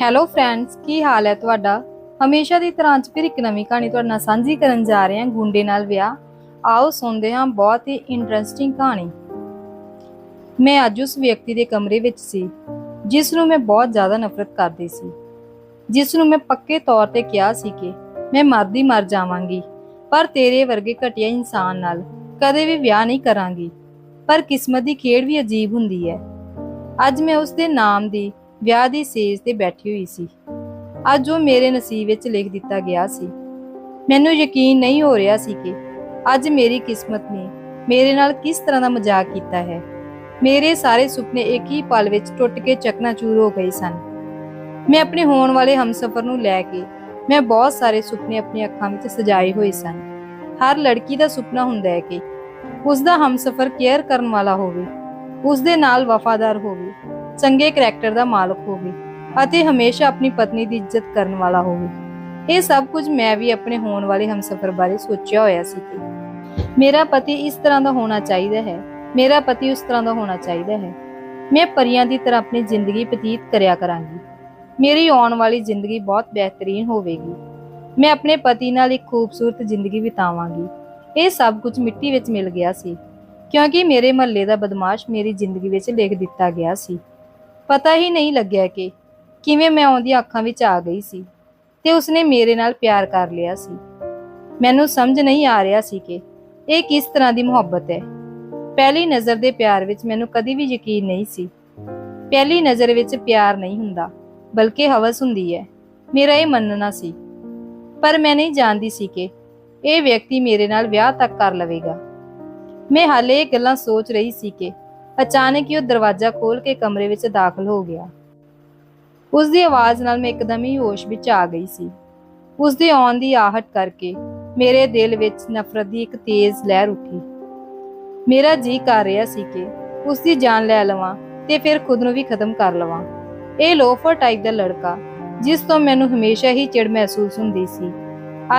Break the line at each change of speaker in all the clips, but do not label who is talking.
Hello friends ਕੀ ਹਾਲ ਹੈ ਤੁਹਾਡਾ? ਹਮੇਸ਼ਾ ਦੀ ਤਰ੍ਹਾਂ ਅੱਜ ਫਿਰ ਇੱਕ ਨਵੀਂ ਕਹਾਣੀ ਤੁਹਾਡੇ ਨਾਲ ਸਾਂਝੀ ਕਰਨ ਜਾ ਰਹੇ ਹਾਂ, ਗੁੰਡੇ ਨਾਲ ਵਿਆਹ। ਆਓ ਸੁਣਦੇ ਹਾਂ ਬਹੁਤ ਹੀ ਇੰਟਰਸਟਿੰਗ ਕਹਾਣੀ। ਮੈਂ ਅੱਜ ਉਸ ਵਿਅਕਤੀ ਦੇ ਕਮਰੇ ਵਿੱਚ ਸੀ, ਜਿਸ ਨੂੰ ਮੈਂ ਬਹੁਤ ਜ਼ਿਆਦਾ ਨਫ਼ਰਤ ਕਰਦੀ ਸੀ। ਜਿਸ ਨੂੰ ਮੈਂ ਪੱਕੇ ਤੌਰ ਤੇ ਕਿਹਾ ਸੀ ਕਿ ਮੈਂ ਮਰਦੀ ਮਰ ਜਾਵਾਂਗੀ, ਪਰ ਤੇਰੇ ਵਰਗੇ ਘਟੀਆ ਇਨਸਾਨ ਨਾਲ ਕਦੇ ਵੀ ਵਿਆਹ ਨਹੀਂ ਕਰਾਂਗੀ। ਪਰ ਕਿਸਮਤ ਦੀ ਖੇਡ ਵੀ ਅਜੀਬ ਹੁੰਦੀ ਹੈ। ਅੱਜ ਮੈਂ ਉਸ ਦੇ ਨਾਮ ਦੀ ਵਿਆਹ ਦੀ ਸੇਜ ਤੇ ਬੈਠੀ ਹੋਈ ਸੀ। ਅੱਜ ਉਹ ਮੇਰੇ ਨਸੀਬ ਵਿੱਚ ਲਿਖ ਦਿੱਤਾ ਗਿਆ ਸੀ। ਮੈਨੂੰ ਯਕੀਨ ਨਹੀਂ ਹੋ ਰਿਹਾ ਸੀ ਕਿ ਅੱਜ ਮੇਰੀ ਕਿਸਮਤ ਨੇ ਮੇਰੇ ਨਾਲ ਕਿਸ ਤਰ੍ਹਾਂ ਦਾ ਮਜ਼ਾਕ ਕੀਤਾ ਹੈ। ਮੇਰੇ ਸਾਰੇ ਸੁਪਨੇ ਇੱਕ ਹੀ ਪਲ ਵਿੱਚ ਟੁੱਟ ਕੇ ਚਕਨਾਚੂਰ ਹੋ ਗਏ ਸਨ। ਮੈਂ ਆਪਣੇ ਹੋਣ ਵਾਲੇ ਹਮਸਫਰ ਨੂੰ ਲੈ ਕੇ ਮੈਂ ਬਹੁਤ ਸਾਰੇ ਸੁਪਨੇ ਆਪਣੀ ਅੱਖਾਂ ਵਿੱਚ ਸਜਾਏ ਹੋਏ ਸਨ। ਹਰ ਲੜਕੀ ਦਾ ਸੁਪਨਾ ਹੁੰਦਾ ਹੈ ਕਿ ਉਸ ਦਾ ਹਮਸਫਰ ਕੇਅਰ ਕਰਨ ਵਾਲਾ ਹੋਵੇ ਉਸ ਦੇ ਨਾਲ ਵਫਾਦਾਰ ਹੋਵੇ ਚੰਗੇ ਕਰੈਕਟਰ ਦਾ ਮਾਲਕ ਹੋਵੇ ਅਤੇ ਹਮੇਸ਼ਾ ਆਪਣੀ ਪਤਨੀ ਦੀ ਇੱਜ਼ਤ ਕਰਨ ਵਾਲਾ ਹੋਵੇ। ਇਹ ਸਭ ਕੁਝ ਮੈਂ ਵੀ ਆਪਣੇ ਹੋਣ ਵਾਲੇ ਹਮਸਫਰ ਬਾਰੇ ਸੋਚਿਆ ਹੋਇਆ ਸੀ ਮੇਰਾ ਪਤੀ ਇਸ ਤਰ੍ਹਾਂ ਦਾ ਹੋਣਾ ਚਾਹੀਦਾ ਹੈ, ਮੇਰਾ ਪਤੀ ਉਸ ਤਰ੍ਹਾਂ ਦਾ ਹੋਣਾ ਚਾਹੀਦਾ ਹੈ। ਮੈਂ ਪਰੀਆਂ ਦੀ ਤਰ੍ਹਾਂ ਆਪਣੀ ਜ਼ਿੰਦਗੀ ਬਤੀਤ ਕਰਿਆ ਕਰਾਂਗੀ। ਮੇਰੀ ਆਉਣ ਵਾਲੀ ਜ਼ਿੰਦਗੀ ਬਹੁਤ ਬਿਹਤਰੀਨ ਹੋਵੇਗੀ। ਮੈਂ ਆਪਣੇ ਪਤੀ ਨਾਲ ਇੱਕ ਖੂਬਸੂਰਤ ਜ਼ਿੰਦਗੀ ਬਿਤਾਵਾਂਗੀ। ਇਹ ਸਭ ਕੁਝ ਮਿੱਟੀ ਵਿੱਚ ਮਿਲ ਗਿਆ ਸੀ, ਕਿਉਂਕਿ ਮੇਰੇ ਮਹੱਲੇ ਦਾ ਬਦਮਾਸ਼ ਮੇਰੀ ਜ਼ਿੰਦਗੀ ਵਿੱਚ ਲਿਖ ਦਿੱਤਾ ਗਿਆ ਸੀ। ਪਤਾ ਹੀ ਨਹੀਂ ਲੱਗਿਆ ਕਿ ਕਿਵੇਂ ਮੈਂ ਉਹਦੀਆਂ ਅੱਖਾਂ ਵਿੱਚ ਆ ਗਈ ਸੀ ਤੇ ਉਸਨੇ ਮੇਰੇ ਨਾਲ ਪਿਆਰ ਕਰ ਲਿਆ ਸੀ। ਮੈਨੂੰ ਸਮਝ ਨਹੀਂ ਆ ਰਿਹਾ ਸੀ ਕਿ ਇਹ ਕਿਸ ਤਰ੍ਹਾਂ ਦੀ ਮੁਹੱਬਤ ਹੈ। ਪਹਿਲੀ ਨਜ਼ਰ ਦੇ ਪਿਆਰ ਵਿੱਚ ਮੈਨੂੰ ਕਦੀ ਵੀ ਯਕੀਨ ਨਹੀਂ ਸੀ। ਪਹਿਲੀ ਨਜ਼ਰ ਵਿੱਚ ਪਿਆਰ ਨਹੀਂ ਹੁੰਦਾ, ਬਲਕਿ ਹਵਸ ਹੁੰਦੀ ਹੈ। ਮੇਰਾ ਇਹ ਮੰਨਣਾ ਸੀ। ਪਰ ਮੈਂ ਨਹੀਂ ਜਾਣਦੀ ਸੀ ਕਿ ਇਹ ਵਿਅਕਤੀ ਮੇਰੇ ਨਾਲ ਵਿਆਹ ਤੱਕ ਕਰ ਲਵੇਗਾ। ਮੈਂ ਹਾਲੇ ਇਹ ਗੱਲਾਂ ਸੋਚ ਰਹੀ ਸੀ ਕਿ ਅਚਾਨਕ ਹੀ ਉਹ ਦਰਵਾਜ਼ਾ ਖੋਲ ਕੇ ਕਮਰੇ ਵਿੱਚ ਦਾਖਲ ਹੋ ਗਿਆ। ਉਸ ਦੀ ਆਵਾਜ਼ ਨਾਲ ਮੈਂ ਇੱਕਦਮ ਹੀ ਹੋਸ਼ ਵਿੱਚ ਆ ਗਈ ਸੀ। ਉਸ ਦੇ ਆਉਣ ਦੀ ਆਹਟ ਕਰਕੇ ਮੇਰੇ ਦਿਲ ਵਿੱਚ ਨਫ਼ਰਤ ਦੀ ਇੱਕ ਤੇਜ਼ ਲਹਿਰ ਉੱਠੀ। ਮੇਰਾ ਜੀ ਕਰ ਰਿਹਾ ਸੀ ਕਿ ਉਸ ਦੀ ਜਾਨ ਲੈ ਲਵਾਂ ਤੇ ਫਿਰ ਖੁਦ ਨੂੰ ਵੀ ਖਤਮ ਕਰ ਲਵਾਂ। ਇਹ ਲੋਫਰ ਟਾਈਪ ਦਾ ਲੜਕਾ, ਜਿਸ ਤੋਂ ਮੈਨੂੰ ਹਮੇਸ਼ਾ ਹੀ ਚਿੜ ਮਹਿਸੂਸ ਹੁੰਦੀ ਸੀ।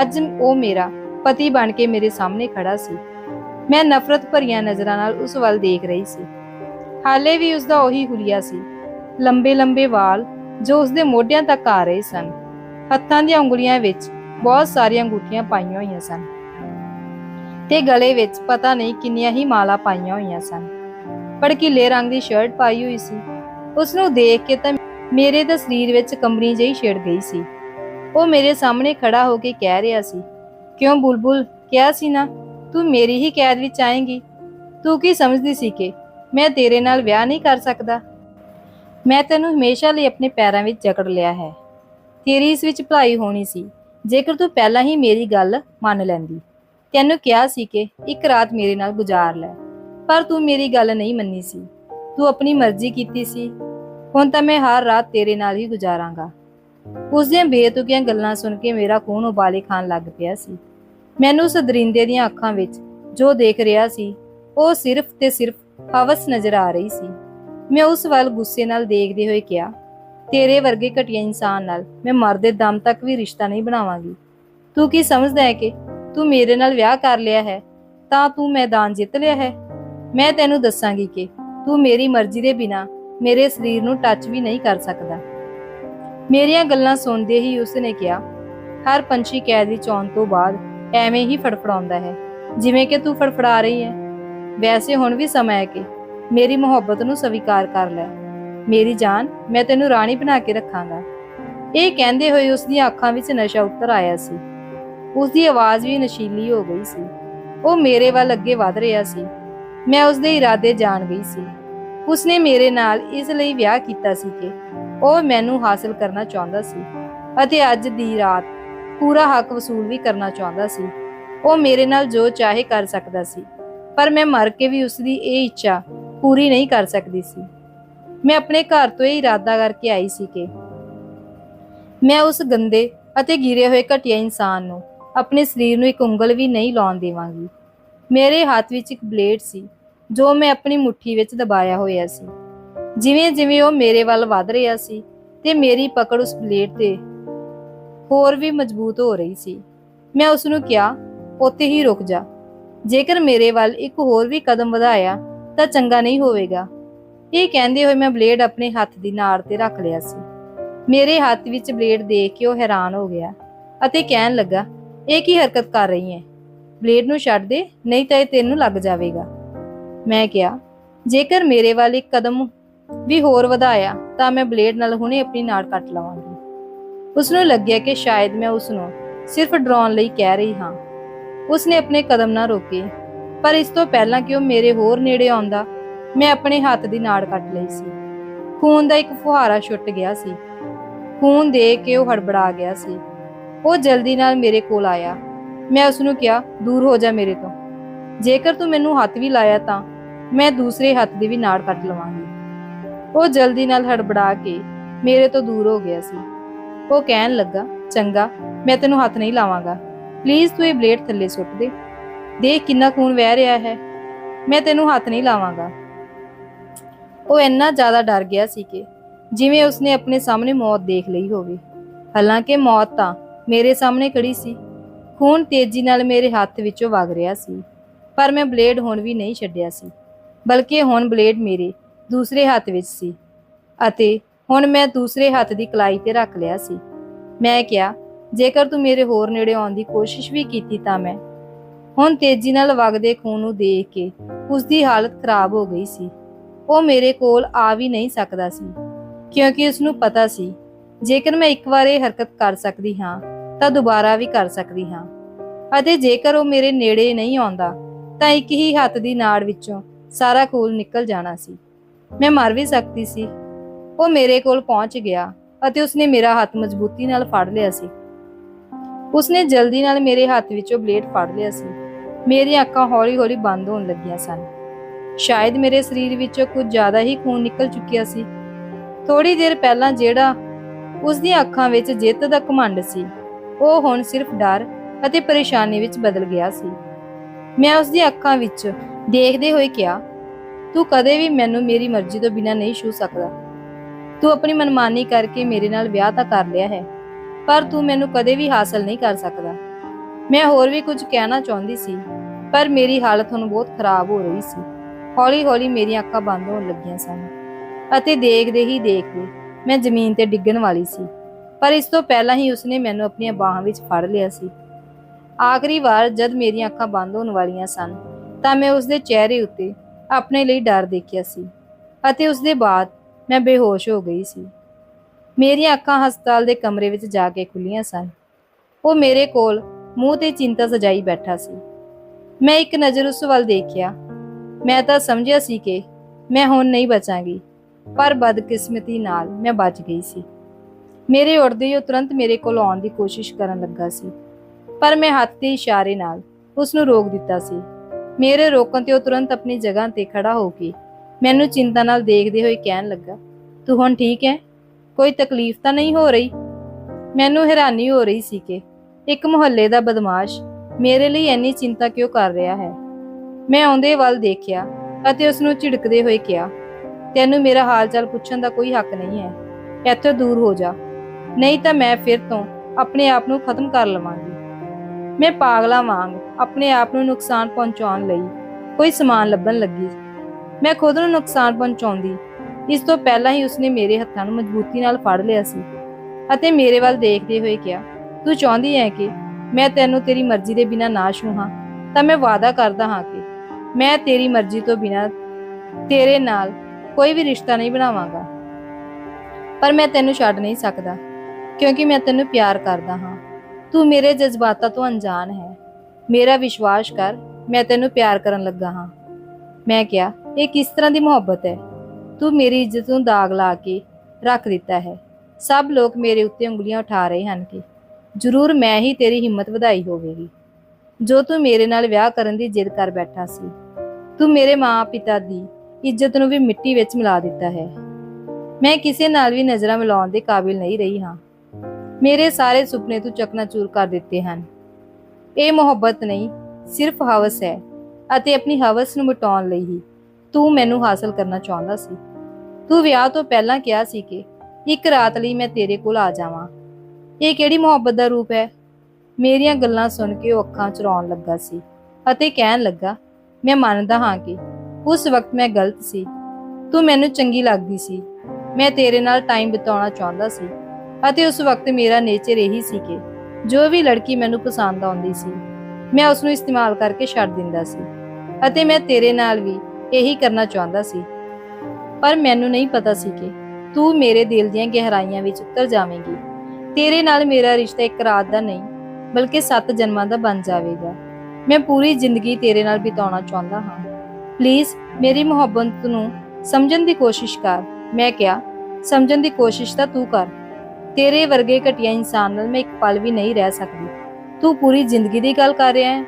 ਅੱਜ ਉਹ ਮੇਰਾ ਪਤੀ ਬਣ ਕੇ ਮੇਰੇ ਸਾਹਮਣੇ ਖੜਾ ਸੀ। ਮੈਂ ਨਫ਼ਰਤ ਭਰੀਆਂ ਨਜ਼ਰਾਂ ਨਾਲ ਉਸ ਵੱਲ ਦੇਖ ਰਹੀ ਸੀ। ਹਾਲੇ ਵੀ ਉਸ ਦਾ ਉਹੀ ਹੁਲੀਆ ਸੀ। ਲੰਬੇ ਲੰਬੇ ਵਾਲ ਜੋ ਉਸ ਦੇ ਮੋਢਿਆਂ ਤੱਕ ਆ ਰਹੇ ਸਨ। ਹੱਥਾਂ ਦੀਆਂ ਉਂਗਲੀਆਂ ਵਿੱਚ ਬਹੁਤ ਸਾਰੀਆਂ ਅੰਗੂਠੀਆਂ ਪਾਈਆਂ ਹੋਈਆਂ ਸਨ। ਤੇ ਗਲੇ ਵਿੱਚ ਪਤਾ ਨਹੀਂ ਕਿੰਨੀਆਂ ਹੀ ਮਾਲਾ ਪਾਈਆਂ ਹੋਈਆਂ ਸਨ। ਭੜਕੀਲੇ ਰੰਗ ਦੀ ਸ਼ਰਟ ਪਾਈ ਹੋਈ ਸੀ। ਉਸ ਨੂੰ ਦੇਖ ਕੇ ਤਾਂ ਮੇਰੇ ਤਾਂ ਸਰੀਰ ਵਿੱਚ ਕੰਬਣੀ ਜਿਹੀ ਛਿੜ ਗਈ ਸੀ। ਉਹ ਮੇਰੇ ਸਾਹਮਣੇ ਖੜਾ ਹੋ ਕੇ ਕਹਿ ਰਿਹਾ ਸੀ, ਕਿਉਂ ਬੁਲਬੁਲ, ਕਿਹਾ ਸੀ ਨਾ, ਤੂੰ ਮੇਰੀ ਹੀ ਕੈਦ ਵਿੱਚ ਆਏਂਗੀ। ਤੂੰ ਕੀ ਸਮਝਦੀ ਸੀ ਕਿ ਮੈਂ ਤੇਰੇ ਨਾਲ ਵਿਆਹ ਨਹੀਂ ਕਰ ਸਕਦਾ। ਮੈਂ ਤੈਨੂੰ ਹਮੇਸ਼ਾ ਲਈ ਆਪਣੇ ਪੈਰਾਂ ਵਿੱਚ ਜਕੜ ਲਿਆ ਹੈ। ਤੇਰੀ ਇਸ ਵਿੱਚ ਭਲਾਈ ਹੋਣੀ ਸੀ, ਜੇਕਰ ਤੂੰ ਪਹਿਲਾਂ ਹੀ ਮੇਰੀ ਗੱਲ ਮੰਨ ਲੈਂਦੀ। ਤੈਨੂੰ ਕਿਹਾ ਸੀ ਕਿ ਇੱਕ ਰਾਤ ਮੇਰੇ ਨਾਲ ਗੁਜ਼ਾਰ ਲੈ, ਪਰ ਤੂੰ ਮੇਰੀ ਗੱਲ ਨਹੀਂ ਮੰਨੀ ਸੀ। ਤੂੰ ਆਪਣੀ ਮਰਜ਼ੀ ਕੀਤੀ ਸੀ। ਹੁਣ ਤਾਂ ਮੈਂ ਹਰ ਰਾਤ ਤੇਰੇ ਨਾਲ ਹੀ ਗੁਜ਼ਾਰਾਂਗਾ। ਉਸ ਦੀਆਂ ਬੇਤੁਕੀਆਂ ਗੱਲਾਂ ਸੁਣ ਕੇ ਮੇਰਾ ਖੂਨ ਉਬਾਲੇ ਖਾਣ ਲੱਗ ਪਿਆ ਸੀ। ਮੈਨੂੰ ਉਸ ਦਰਿੰਦੇ ਦੀਆਂ ਅੱਖਾਂ ਵਿੱਚ ਜੋ ਦੇਖ ਰਿਹਾ ਸੀ, ਉਹ ਸਿਰਫ ਤੇ ਸਿਰਫ ਹਵਸ ਨਜ਼ਰ ਆ ਰਹੀ ਸੀ। ਮੈਂ ਉਸ ਵੱਲ ਗੁੱਸੇ ਨਾਲ ਦੇਖਦੇ ਹੋਏ ਕਿਹਾ, ਤੇਰੇ ਵਰਗੇ ਘਟੀਆ ਇਨਸਾਨ ਨਾਲ ਮੈਂ ਮਰਦੇ ਦਮ ਤੱਕ ਵੀ ਰਿਸ਼ਤਾ ਨਹੀਂ ਬਣਾਵਾਂਗੀ। ਤੂੰ ਕੀ ਸਮਝਦਾ ਹੈ ਕਿ ਤੂੰ ਮੇਰੇ ਨਾਲ ਵਿਆਹ ਕਰ ਲਿਆ ਹੈ? ਤਾਂ ਤੂੰ ਮੈਦਾਨ ਜਿੱਤ ਲਿਆ ਹੈ? ਮੈਂ ਤੈਨੂੰ ਦੱਸਾਂਗੀ ਕਿ ਤੂੰ ਮੇਰੀ ਮਰਜ਼ੀ ਦੇ ਬਿਨਾ ਮੇਰੇ ਸਰੀਰ ਨੂੰ ਟੱਚ ਵੀ ਨਹੀਂ ਕਰ ਸਕਦਾ। ਮੇਰੀਆਂ ਗੱਲਾਂ ਸੁਣਦੇ ਹੀ ਉਸਨੇ ਕਿਹਾ, ਹਰ ਪੰਛੀ ਕੈਦ ਵਿੱਚ ਆਉਣ ਤੋਂ ਬਾਅਦ ਐਵੇਂ ਹੀ ਫੜਫੜਾਉਂਦਾ ਹੈ, ਜਿਵੇਂ ਕਿ ਤੂੰ ਫੜਫੜਾ ਰਹੀ ਹੈ। ਵੈਸੇ ਹੁਣ ਵੀ ਸਮਾਂ ਹੈ ਕਿ ਮੇਰੀ ਮੁਹੱਬਤ ਨੂੰ ਸਵੀਕਾਰ ਕਰ ਲੈ। ਮੇਰੀ ਜਾਨ ਮੈਂ ਤੈਨੂੰ ਰਾਣੀ ਬਣਾ ਕੇ ਰੱਖਾਂਗਾ। ਇਹ ਕਹਿੰਦੇ ਹੋਏ ਉਸ ਦੀਆਂ ਅੱਖਾਂ ਵਿੱਚ ਨਸ਼ਾ ਉਤਰ ਆਇਆ ਸੀ। ਉਸ ਦੀ ਆਵਾਜ਼ ਵੀ ਨਸ਼ੀਲੀ ਹੋ ਗਈ ਸੀ। ਉਹ ਮੇਰੇ ਵੱਲ ਅੱਗੇ ਵਧ ਰਿਹਾ ਸੀ। ਮੈਂ ਉਸ ਦੇ ਇਰਾਦੇ ਜਾਣ ਗਈ ਸੀ। ਉਸਨੇ ਮੇਰੇ ਨਾਲ ਇਸ ਲਈ ਵਿਆਹ ਕੀਤਾ ਸੀ ਕਿ ਉਹ ਮੈਨੂੰ ਹਾਸਲ ਕਰਨਾ ਚਾਹੁੰਦਾ ਸੀ ਅਤੇ ਅੱਜ ਦੀ ਰਾਤ ਪੂਰਾ ਹੱਕ ਵਸੂਲ ਵੀ ਕਰਨਾ ਚਾਹੁੰਦਾ ਸੀ। ਉਹ ਮੇਰੇ ਨਾਲ ਜੋ ਚਾਹੇ ਕਰ ਸਕਦਾ ਸੀ। ਪਰ ਮੈਂ ਮਰ ਕੇ ਵੀ ਉਸ ਦੀ ਇਹ ਇੱਛਾ ਪੂਰੀ ਨਹੀਂ ਕਰ ਸਕਦੀ ਸੀ। ਮੈਂ ਆਪਣੇ ਘਰ ਤੋਂ ਇਹ ਇਰਾਦਾ ਕਰਕੇ ਆਈ ਸੀ ਕਿ ਮੈਂ ਉਸ ਗੰਦੇ ਅਤੇ ਗਿਰੇ ਹੋਏ ਘਟੀਆ ਇਨਸਾਨ ਨੂੰ ਆਪਣੇ ਸਰੀਰ ਨੂੰ ਇੱਕ ਉਂਗਲ ਵੀ ਨਹੀਂ ਲਾਉਣ ਦੇਵਾਂਗੀ। ਮੇਰੇ ਹੱਥ ਵਿੱਚ ਇੱਕ ਬਲੇਡ ਸੀ, ਜੋ ਮੈਂ ਆਪਣੀ ਮੁੱਠੀ ਵਿੱਚ ਦਬਾਇਆ ਹੋਇਆ ਸੀ। ਜਿਵੇਂ ਜਿਵੇਂ ਉਹ ਮੇਰੇ ਵੱਲ ਵੱਧ ਰਿਹਾ ਸੀ ਤੇ ਮੇਰੀ ਪਕੜ ਉਸ ਬਲੇਡ ਤੇ ਹੋਰ ਵੀ ਮਜ਼ਬੂਤ ਹੋ ਰਹੀ ਸੀ। ਮੈਂ ਉਸ ਨੂੰ ਕਿਹਾ, ਉੱਥੇ ਹੀ ਰੁਕ ਜਾ। ਜੇਕਰ ਮੇਰੇ ਵੱਲ ਇੱਕ ਹੋਰ ਵੀ ਕਦਮ ਵਧਾਇਆ, ਤਾਂ ਚੰਗਾ ਨਹੀਂ ਹੋਵੇਗਾ। ਇਹ ਕਹਿੰਦੇ ਹੋਏ ਮੈਂ ਬਲੇਡ ਆਪਣੇ ਹੱਥ ਦੀ ਨਾੜ ਤੇ ਰੱਖ ਲਿਆ ਸੀ। ਮੇਰੇ ਹੱਥ ਵਿੱਚ ਬਲੇਡ ਦੇਖ ਕੇ ਉਹ ਹੈਰਾਨ ਹੋ ਗਿਆ ਅਤੇ ਕਹਿਣ ਲੱਗਾ, ਇਹ ਕੀ ਹਰਕਤ ਕਰ ਰਹੀ ਹੈ ਬਲੇਡ ਨੂੰ ਛੱਡ ਦੇ, ਨਹੀਂ ਤਾਂ ਇਹ ਤੈਨੂੰ ਲੱਗ ਜਾਵੇਗਾ। ਮੈਂ ਕਿਹਾ, ਜੇਕਰ ਮੇਰੇ ਵੱਲ ਇੱਕ ਕਦਮ ਵੀ ਹੋਰ ਵਧਾਇਆ, ਤਾਂ ਮੈਂ ਬਲੇਡ ਨਾਲ ਹੁਣੇ ਆਪਣੀ ਨਾੜ ਕੱਟ ਲਵਾਂਗੀ। ਉਸ ਨੂੰ ਲੱਗਿਆ ਕਿ ਸ਼ਾਇਦ ਮੈਂ ਉਸ ਨੂੰ ਸਿਰਫ ਡਰਾਉਣ ਲਈ ਕਹਿ ਰਹੀ ਹਾਂ। ਉਸ ਨੇ ਆਪਣੇ ਕਦਮ ਨਾ ਰੋਕੇ। ਪਰ ਇਸ ਤੋਂ ਪਹਿਲਾਂ ਕਿ ਉਹ ਮੇਰੇ ਹੋਰ ਨੇੜੇ ਆਉਂਦਾ, ਮੈਂ ਆਪਣੇ ਹੱਥ ਦੀ ਨਾੜ ਕੱਟ ਲਈ ਸੀ। ਖੂਨ ਦਾ ਇੱਕ ਫੁਹਾਰਾ ਛੁੱਟ ਗਿਆ ਸੀ। ਖੂਨ ਦੇ ਕੇ ਉਹ ਹੜਬੜਾ ਗਿਆ ਸੀ। ਉਹ ਜਲਦੀ ਨਾਲ ਮੇਰੇ ਕੋਲ ਆਇਆ। ਮੈਂ ਉਸ ਨੂੰ ਕਿਹਾ, ਦੂਰ ਹੋ ਜਾ ਮੇਰੇ ਤੋਂ। ਜੇਕਰ ਤੂੰ ਮੈਨੂੰ ਹੱਥ ਵੀ ਲਾਇਆ ਤਾਂ ਮੈਂ ਦੂਸਰੇ ਹੱਥ ਦੀ ਵੀ ਨਾੜ ਕੱਟ ਲਵਾਂਗੀ। ਉਹ ਜਲਦੀ ਨਾਲ ਹੜਬੜਾ ਕੇ ਮੇਰੇ ਤੋਂ ਦੂਰ ਹੋ ਗਿਆ ਸੀ। ਉਹ ਕਹਿਣ ਲੱਗਾ, ਚੰਗਾ, ਮੈਂ ਤੈਨੂੰ ਹੱਥ ਨਹੀਂ ਲਾਵਾਂਗਾ। ਪਲੀਜ਼ ਤੂੰ ਇਹ ਬਲੇਡ ਥੱਲੇ ਸੁੱਟ ਦੇ। ਦੇਖ ਕਿੰਨਾ ਖੂਨ ਵਹਿ ਰਿਹਾ ਹੈ। ਮੈਂ ਤੈਨੂੰ ਹੱਥ ਨਹੀਂ ਲਾਵਾਂਗਾ। ਉਹ ਇੰਨਾ ਜ਼ਿਆਦਾ ਡਰ ਗਿਆ ਸੀ ਕਿ ਜਿਵੇਂ ਉਸਨੇ ਆਪਣੇ ਸਾਹਮਣੇ ਮੌਤ ਦੇਖ ਲਈ ਹੋਵੇ। ਹਾਲਾਂਕਿ ਮੌਤ ਤਾਂ ਮੇਰੇ ਸਾਹਮਣੇ ਖੜੀ ਸੀ। ਖੂਨ ਤੇਜ਼ੀ ਨਾਲ ਮੇਰੇ ਹੱਥ ਵਿੱਚੋਂ ਵਗ ਰਿਹਾ ਸੀ। ਪਰ ਮੈਂ ਬਲੇਡ ਹੁਣ ਵੀ ਨਹੀਂ ਛੱਡਿਆ ਸੀ, ਬਲਕਿ ਹੁਣ ਬਲੇਡ ਮੇਰੇ ਦੂਸਰੇ ਹੱਥ ਵਿੱਚ ਸੀ। ਅਤੇ ਹੁਣ ਮੈਂ ਦੂਸਰੇ ਹੱਥ ਦੀ ਕਲਾਈ ਤੇ ਰੱਖ ਲਿਆ ਸੀ। ਮੈਂ ਕਿਹਾ ਜੇਕਰ ਤੂੰ ਮੇਰੇ ਹੋਰ ਨੇੜੇ ਆਉਣ ਦੀ ਕੋਸ਼ਿਸ਼ ਵੀ ਕੀਤੀ ਤਾਂ ਮੈਂ। ਹੁਣ ਤੇਜ਼ੀ ਨਾਲ ਵਗਦੇ ਖੂਨ ਨੂੰ ਦੇਖ ਕੇ ਉਸ ਦੀ ਹਾਲਤ ਖਰਾਬ ਹੋ ਗਈ ਸੀ। ਉਹ ਮੇਰੇ ਕੋਲ ਆ ਵੀ ਨਹੀਂ ਸਕਦਾ ਸੀ, ਕਿਉਂਕਿ ਉਸ ਨੂੰ ਪਤਾ ਸੀ, ਜੇਕਰ ਮੈਂ ਇੱਕ ਵਾਰ ਇਹ ਹਰਕਤ ਕਰ ਸਕਦੀ ਹਾਂ, ਤਾਂ ਦੁਬਾਰਾ ਵੀ ਕਰ ਸਕਦੀ ਹਾਂ। ਅਤੇ ਜੇਕਰ ਉਹ ਮੇਰੇ ਨੇੜੇ ਨਹੀਂ ਆਉਂਦਾ, ਤਾਂ ਇੱਕ ਹੀ ਹੱਥ ਦੀ ਨਾੜ ਵਿੱਚੋਂ ਸਾਰਾ ਖੂਨ ਨਿਕਲ ਜਾਣਾ ਸੀ। ਮੈਂ ਮਰ ਵੀ ਸਕਦੀ ਸੀ। ਉਹ ਮੇਰੇ ਕੋਲ ਪਹੁੰਚ ਗਿਆ ਅਤੇ ਉਸਨੇ ਮੇਰਾ ਹੱਥ ਮਜ਼ਬੂਤੀ ਨਾਲ ਫੜ ਲਿਆ ਸੀ। ਉਸਨੇ ਜਲਦੀ ਨਾਲ ਮੇਰੇ ਹੱਥ ਵਿੱਚੋਂ ਬਲੇਡ ਫੜ ਲਿਆ ਸੀ। ਮੇਰੀਆਂ ਅੱਖਾਂ ਹੌਲੀ-ਹੌਲੀ ਬੰਦ ਹੋਣ ਲੱਗੀਆਂ ਸਨ। ਸ਼ਾਇਦ ਮੇਰੇ ਸਰੀਰ ਵਿੱਚੋਂ ਕੁਝ ਜ਼ਿਆਦਾ ਹੀ ਖੂਨ ਨਿਕਲ ਚੁੱਕਿਆ ਸੀ। ਥੋੜੀ ਦੇਰ ਪਹਿਲਾਂ ਜਿਹੜਾ ਉਸ ਦੀਆਂ ਅੱਖਾਂ ਵਿੱਚ ਜਿੱਤ ਦਾ ਘਮੰਡ ਸੀ, ਉਹ ਹੁਣ ਸਿਰਫ ਡਰ ਅਤੇ ਪਰੇਸ਼ਾਨੀ ਵਿੱਚ ਬਦਲ ਗਿਆ ਸੀ। ਮੈਂ ਉਸ ਦੀਆਂ ਅੱਖਾਂ ਵਿੱਚ ਦੇਖਦੇ ਹੋਏ ਕਿਹਾ, ਤੂੰ ਕਦੇ ਵੀ ਮੈਨੂੰ ਮੇਰੀ ਮਰਜ਼ੀ ਤੋਂ ਬਿਨਾਂ ਨਹੀਂ ਛੂ ਸਕਦਾ। ਤੂੰ ਆਪਣੀ ਮਨਮਾਨੀ ਕਰਕੇ ਮੇਰੇ ਨਾਲ ਵਿਆਹ ਤਾਂ ਕਰ ਲਿਆ ਹੈ। ਪਰ ਤੂੰ ਮੈਨੂੰ ਕਦੇ ਵੀ ਹਾਸਲ ਨਹੀਂ ਕਰ ਸਕਦਾ। ਮੈਂ ਹੋਰ ਵੀ ਕੁਝ ਕਹਿਣਾ ਚਾਹੁੰਦੀ ਸੀ, ਪਰ ਮੇਰੀ ਹਾਲਤ ਹੁਣ ਬਹੁਤ ਖਰਾਬ ਹੋ ਰਹੀ ਸੀ। ਹੌਲੀ-ਹੌਲੀ ਮੇਰੀਆਂ ਅੱਖਾਂ ਬੰਦ ਹੋਣ ਲੱਗੀਆਂ ਸਨ ਅਤੇ ਦੇਖਦੇ ਹੀ ਦੇਖਦੇ ਮੈਂ ਜ਼ਮੀਨ ਤੇ ਡਿੱਗਣ ਵਾਲੀ ਸੀ। ਪਰ ਇਸ ਤੋਂ ਪਹਿਲਾਂ ਹੀ ਉਸਨੇ ਮੈਨੂੰ ਆਪਣੀਆਂ ਬਾਹਾਂ ਵਿੱਚ ਫੜ ਲਿਆ ਸੀ। ਆਖਰੀ ਵਾਰ ਜਦ ਮੇਰੀਆਂ ਅੱਖਾਂ ਬੰਦ ਹੋਣ ਵਾਲੀਆਂ ਸਨ, ਤਾਂ ਮੈਂ ਉਸਦੇ ਚਿਹਰੇ ਉੱਤੇ ਆਪਣੇ ਲਈ ਡਰ ਦੇਖਿਆ ਸੀ ਅਤੇ ਉਸ ਦੇ ਬਾਅਦ ਮੈਂ ਬੇਹੋਸ਼ ਹੋ ਗਈ ਸੀ। ਮੇਰੀਆਂ ਅੱਖਾਂ ਹਸਪਤਾਲ ਦੇ ਕਮਰੇ ਵਿੱਚ ਜਾ ਕੇ ਖੁੱਲੀਆਂ ਸਨ। ਉਹ ਮੇਰੇ ਕੋਲ ਮੂੰਹ ਤੇ ਚਿੰਤਾ ਸਜਾਈ ਬੈਠਾ ਸੀ। ਮੈਂ ਇੱਕ ਨਜ਼ਰ ਉਸ ਵੱਲ ਦੇਖਿਆ। ਮੈਂ ਤਾਂ ਸਮਝਿਆ ਸੀ ਕਿ ਮੈਂ ਹੁਣ ਨਹੀਂ ਬਚਾਂਗੀ, ਪਰ ਬਦਕਿਸਮਤੀ ਨਾਲ ਮੈਂ ਬਚ ਗਈ ਸੀ। ਮੇਰੇ ਉੱਠਦੇ ਹੀ ਉਹ ਤੁਰੰਤ ਮੇਰੇ ਕੋਲ ਆਉਣ ਦੀ ਕੋਸ਼ਿਸ਼ ਕਰਨ ਲੱਗਾ ਸੀ, ਪਰ ਮੈਂ ਹੱਥ ਦੇ ਇਸ਼ਾਰੇ ਨਾਲ ਉਸ ਨੂੰ ਰੋਕ ਦਿੱਤਾ ਸੀ। ਮੇਰੇ ਰੋਕਣ ਤੇ ਉਹ ਤੁਰੰਤ ਆਪਣੀ ਜਗ੍ਹਾ ਤੇ ਖੜਾ ਹੋ ਕੇ ਮੈਨੂੰ ਚਿੰਤਾ ਨਾਲ ਦੇਖਦੇ ਹੋਏ ਕਹਿਣ ਲੱਗਾ, ਤੂੰ ਹੁਣ ਠੀਕ ਹੈ? ਕੋਈ ਤਕਲੀਫ ਤਾਂ ਨਹੀਂ ਹੋ ਰਹੀ। ਮੈਨੂੰ ਹੈਰਾਨੀ ਹੋ ਰਹੀ ਸੀ ਕਿ ਇੱਕ ਮੁਹੱਲੇ ਦਾ ਬਦਮਾਸ਼ ਮੇਰੇ ਲਈ ਇੰਨੀ ਚਿੰਤਾ ਕਿਉਂ ਕਰ ਰਿਹਾ ਹੈ? ਮੈਂ ਆਉਂਦੇ ਵੱਲ ਦੇਖਿਆ ਅਤੇ ਉਸ ਨੂੰ ਝਿੜਕਦੇ ਹੋਏ ਕਿਹਾ, ਤੈਨੂੰ ਮੇਰਾ ਹਾਲ ਚਾਲ ਪੁੱਛਣ ਦਾ ਕੋਈ ਹੱਕ ਨਹੀਂ ਹੈ। ਇੱਥੋਂ ਦੂਰ ਹੋ ਜਾ। ਨਹੀਂ ਤਾਂ ਮੈਂ ਫਿਰ ਤੋਂ ਆਪਣੇ ਆਪ ਨੂੰ ਖਤਮ ਕਰ ਲਵਾਂਗੀ। ਮੈਂ ਪਾਗਲਾਂ ਵਾਂਗ ਆਪਣੇ ਆਪ ਨੂੰ ਨੁਕਸਾਨ ਪਹੁੰਚਾਉਣ ਲਈ ਕੋਈ ਸਮਾਨ ਲੱਭਣ ਲੱਗੀ। ਮੈਂ ਖੁਦ ਨੂੰ ਨੁਕਸਾਨ ਪਹੁੰਚਾਉਂਦੀ ਇਸ ਤੋਂ ਪਹਿਲਾਂ ਹੀ ਉਸਨੇ ਮੇਰੇ ਹੱਥਾਂ ਨੂੰ ਮਜ਼ਬੂਤੀ ਨਾਲ ਫੜ ਲਿਆ ਸੀ ਅਤੇ ਮੇਰੇ ਵੱਲ ਦੇਖਦੇ ਹੋਏ ਕਿਹਾ, ਤੂੰ ਚਾਹੁੰਦੀ ਹੈ ਕਿ ਮੈਂ ਤੈਨੂੰ ਤੇਰੀ ਮਰਜ਼ੀ ਦੇ ਬਿਨਾਂ ਨਾ ਛੂਹਾਂ? ਤਾਂ ਮੈਂ ਵਾਅਦਾ ਕਰਦਾ ਹਾਂ ਕਿ ਮੈਂ ਤੇਰੀ ਮਰਜ਼ੀ ਤੋਂ ਬਿਨਾਂ ਤੇਰੇ ਨਾਲ ਕੋਈ ਵੀ ਰਿਸ਼ਤਾ ਨਹੀਂ ਬਣਾਵਾਂਗਾ। ਪਰ ਮੈਂ ਤੈਨੂੰ ਛੱਡ ਨਹੀਂ ਸਕਦਾ, ਕਿਉਂਕਿ ਮੈਂ ਤੈਨੂੰ ਪਿਆਰ ਕਰਦਾ ਹਾਂ। ਤੂੰ ਮੇਰੇ ਜਜ਼ਬਾਤਾਂ ਤੋਂ ਅਣਜਾਣ ਹੈ। ਮੇਰਾ ਵਿਸ਼ਵਾਸ ਕਰ, ਮੈਂ ਤੈਨੂੰ ਪਿਆਰ ਕਰਨ ਲੱਗਾ ਹਾਂ। ਮੈਂ ਕਿਹਾ, ਇਹ ਕਿਸ ਤਰ੍ਹਾਂ ਦੀ ਮੁਹੱਬਤ ਹੈ? ਤੂੰ ਮੇਰੀ ਇੱਜ਼ਤ ਨੂੰ ਦਾਗ ਲਾ ਕੇ ਰੱਖ ਦਿੱਤਾ ਹੈ। ਸਭ ਲੋਕ ਮੇਰੇ ਉੱਤੇ ਉਂਗਲੀਆਂ ਉਠਾ ਰਹੇ ਹਨ ਕਿ ਜ਼ਰੂਰ ਮੈਂ ਹੀ ਤੇਰੀ ਹਿੰਮਤ ਵਧਾਈ ਹੋਵੇਗੀ। ਜੋ ਤੂੰ ਮੇਰੇ ਨਾਲ ਵਿਆਹ ਕਰਨ ਦੀ ਜਿੱਦ ਕਰ ਬੈਠਾ ਸੀ, ਤੂੰ ਮੇਰੇ ਮਾਂ-ਪਿਤਾ ਦੀ ਇੱਜ਼ਤ ਨੂੰ ਵੀ ਮਿੱਟੀ ਵਿੱਚ ਮਿਲਾ ਦਿੱਤਾ ਹੈ। ਮੈਂ ਕਿਸੇ ਨਾਲ ਵੀ ਨਜ਼ਰਾਂ ਮਿਲਾਉਣ ਦੇ ਕਾਬਿਲ ਨਹੀਂ ਰਹੀ ਹਾਂ। ਮੇਰੇ ਸਾਰੇ ਸੁਪਨੇ ਤੂੰ ਚਕਨਾਚੂਰ ਕਰ ਦਿੱਤੇ ਹਨ। ਇਹ ਮੁਹੱਬਤ ਨਹੀਂ, ਸਿਰਫ ਹਵਸ ਹੈ ਅਤੇ ਆਪਣੀ ਹਵਸ ਨੂੰ ਮਿਟਾਉਣ ਲਈ ਹੀ ਤੂੰ ਮੈਨੂੰ ਹਾਸਲ ਕਰਨਾ ਚਾਹੁੰਦਾ ਸੀ। ਤੂੰ ਵਿਆਹ ਤੋਂ ਪਹਿਲਾਂ ਕਿਹਾ ਸੀ ਕਿ ਇੱਕ ਰਾਤ ਲਈ ਮੈਂ ਤੇਰੇ ਕੋਲ ਆ ਜਾਵਾਂ। ਇਹ ਕਿਹੜੀ ਮੁਹੱਬਤ ਦਾ ਰੂਪ ਹੈ? ਮੇਰੀਆਂ ਗੱਲਾਂ ਸੁਣ ਕੇ ਉਹ ਅੱਖਾਂ ਚੁਰਾਉਣ ਲੱਗਾ ਸੀ ਅਤੇ ਕਹਿਣ ਲੱਗਾ, ਮੈਂ ਮੰਨਦਾ ਹਾਂ ਕਿ ਉਸ ਵਕਤ ਮੈਂ ਗਲਤ ਸੀ। ਤੂੰ ਮੈਨੂੰ ਚੰਗੀ ਲੱਗਦੀ ਸੀ। ਮੈਂ ਤੇਰੇ ਨਾਲ ਟਾਈਮ ਬਿਤਾਉਣਾ ਚਾਹੁੰਦਾ ਸੀ ਅਤੇ ਉਸ ਵਕਤ ਮੇਰਾ ਨੇਚਰ ਇਹੀ ਸੀ ਕਿ ਜੋ ਵੀ ਲੜਕੀ ਮੈਨੂੰ ਪਸੰਦ ਆਉਂਦੀ ਸੀ, ਮੈਂ ਉਸ ਨੂੰ ਇਸਤੇਮਾਲ ਕਰਕੇ ਛੱਡ ਦਿੰਦਾ ਸੀ ਅਤੇ ਮੈਂ ਤੇਰੇ ਨਾਲ ਵੀ ਇਹੀ ਕਰਨਾ ਚਾਹੁੰਦਾ ਸੀ ਪਰ ਮੈਨੂੰ ਨਹੀਂ ਪਤਾ ਸੀ ਕਿ ਤੂੰ ਮੇਰੇ ਦਿਲ ਦੀਆਂ ਗਹਿਰਾਈਆਂ ਵਿੱਚ ਉਤਰ ਜਾਵੇਂਗੀ। ਤੇਰੇ ਨਾਲ ਮੇਰਾ ਰਿਸ਼ਤਾ ਇੱਕ ਰਾਤ ਦਾ ਨਹੀਂ, ਬਲਕਿ ਸੱਤ ਜਨਮਾਂ ਦਾ ਬਣ ਜਾਵੇਗਾ। ਮੈਂ ਪੂਰੀ ਜ਼ਿੰਦਗੀ ਤੇਰੇ ਨਾਲ ਬਿਤਾਉਣਾ ਚਾਹੁੰਦਾ ਹਾਂ। ਪਲੀਜ਼, ਮੇਰੀ ਮੁਹੱਬਤ ਨੂੰ ਸਮਝਣ ਦੀ ਕੋਸ਼ਿਸ਼ ਕਰ। ਮੈਂ ਕਿਹਾ, ਸਮਝਣ ਦੀ ਕੋਸ਼ਿਸ਼ ਤਾਂ ਤੂੰ ਕਰ। ਤੇਰੇ ਵਰਗੇ ਘਟੀਆ ਇਨਸਾਨ ਨਾਲ ਮੈਂ ਇੱਕ ਪਲ ਵੀ ਨਹੀਂ ਰਹਿ ਸਕਦੀ। ਤੂੰ ਪੂਰੀ ਜ਼ਿੰਦਗੀ ਦੀ ਗੱਲ ਕਰ ਰਿਹਾ ਹੈ।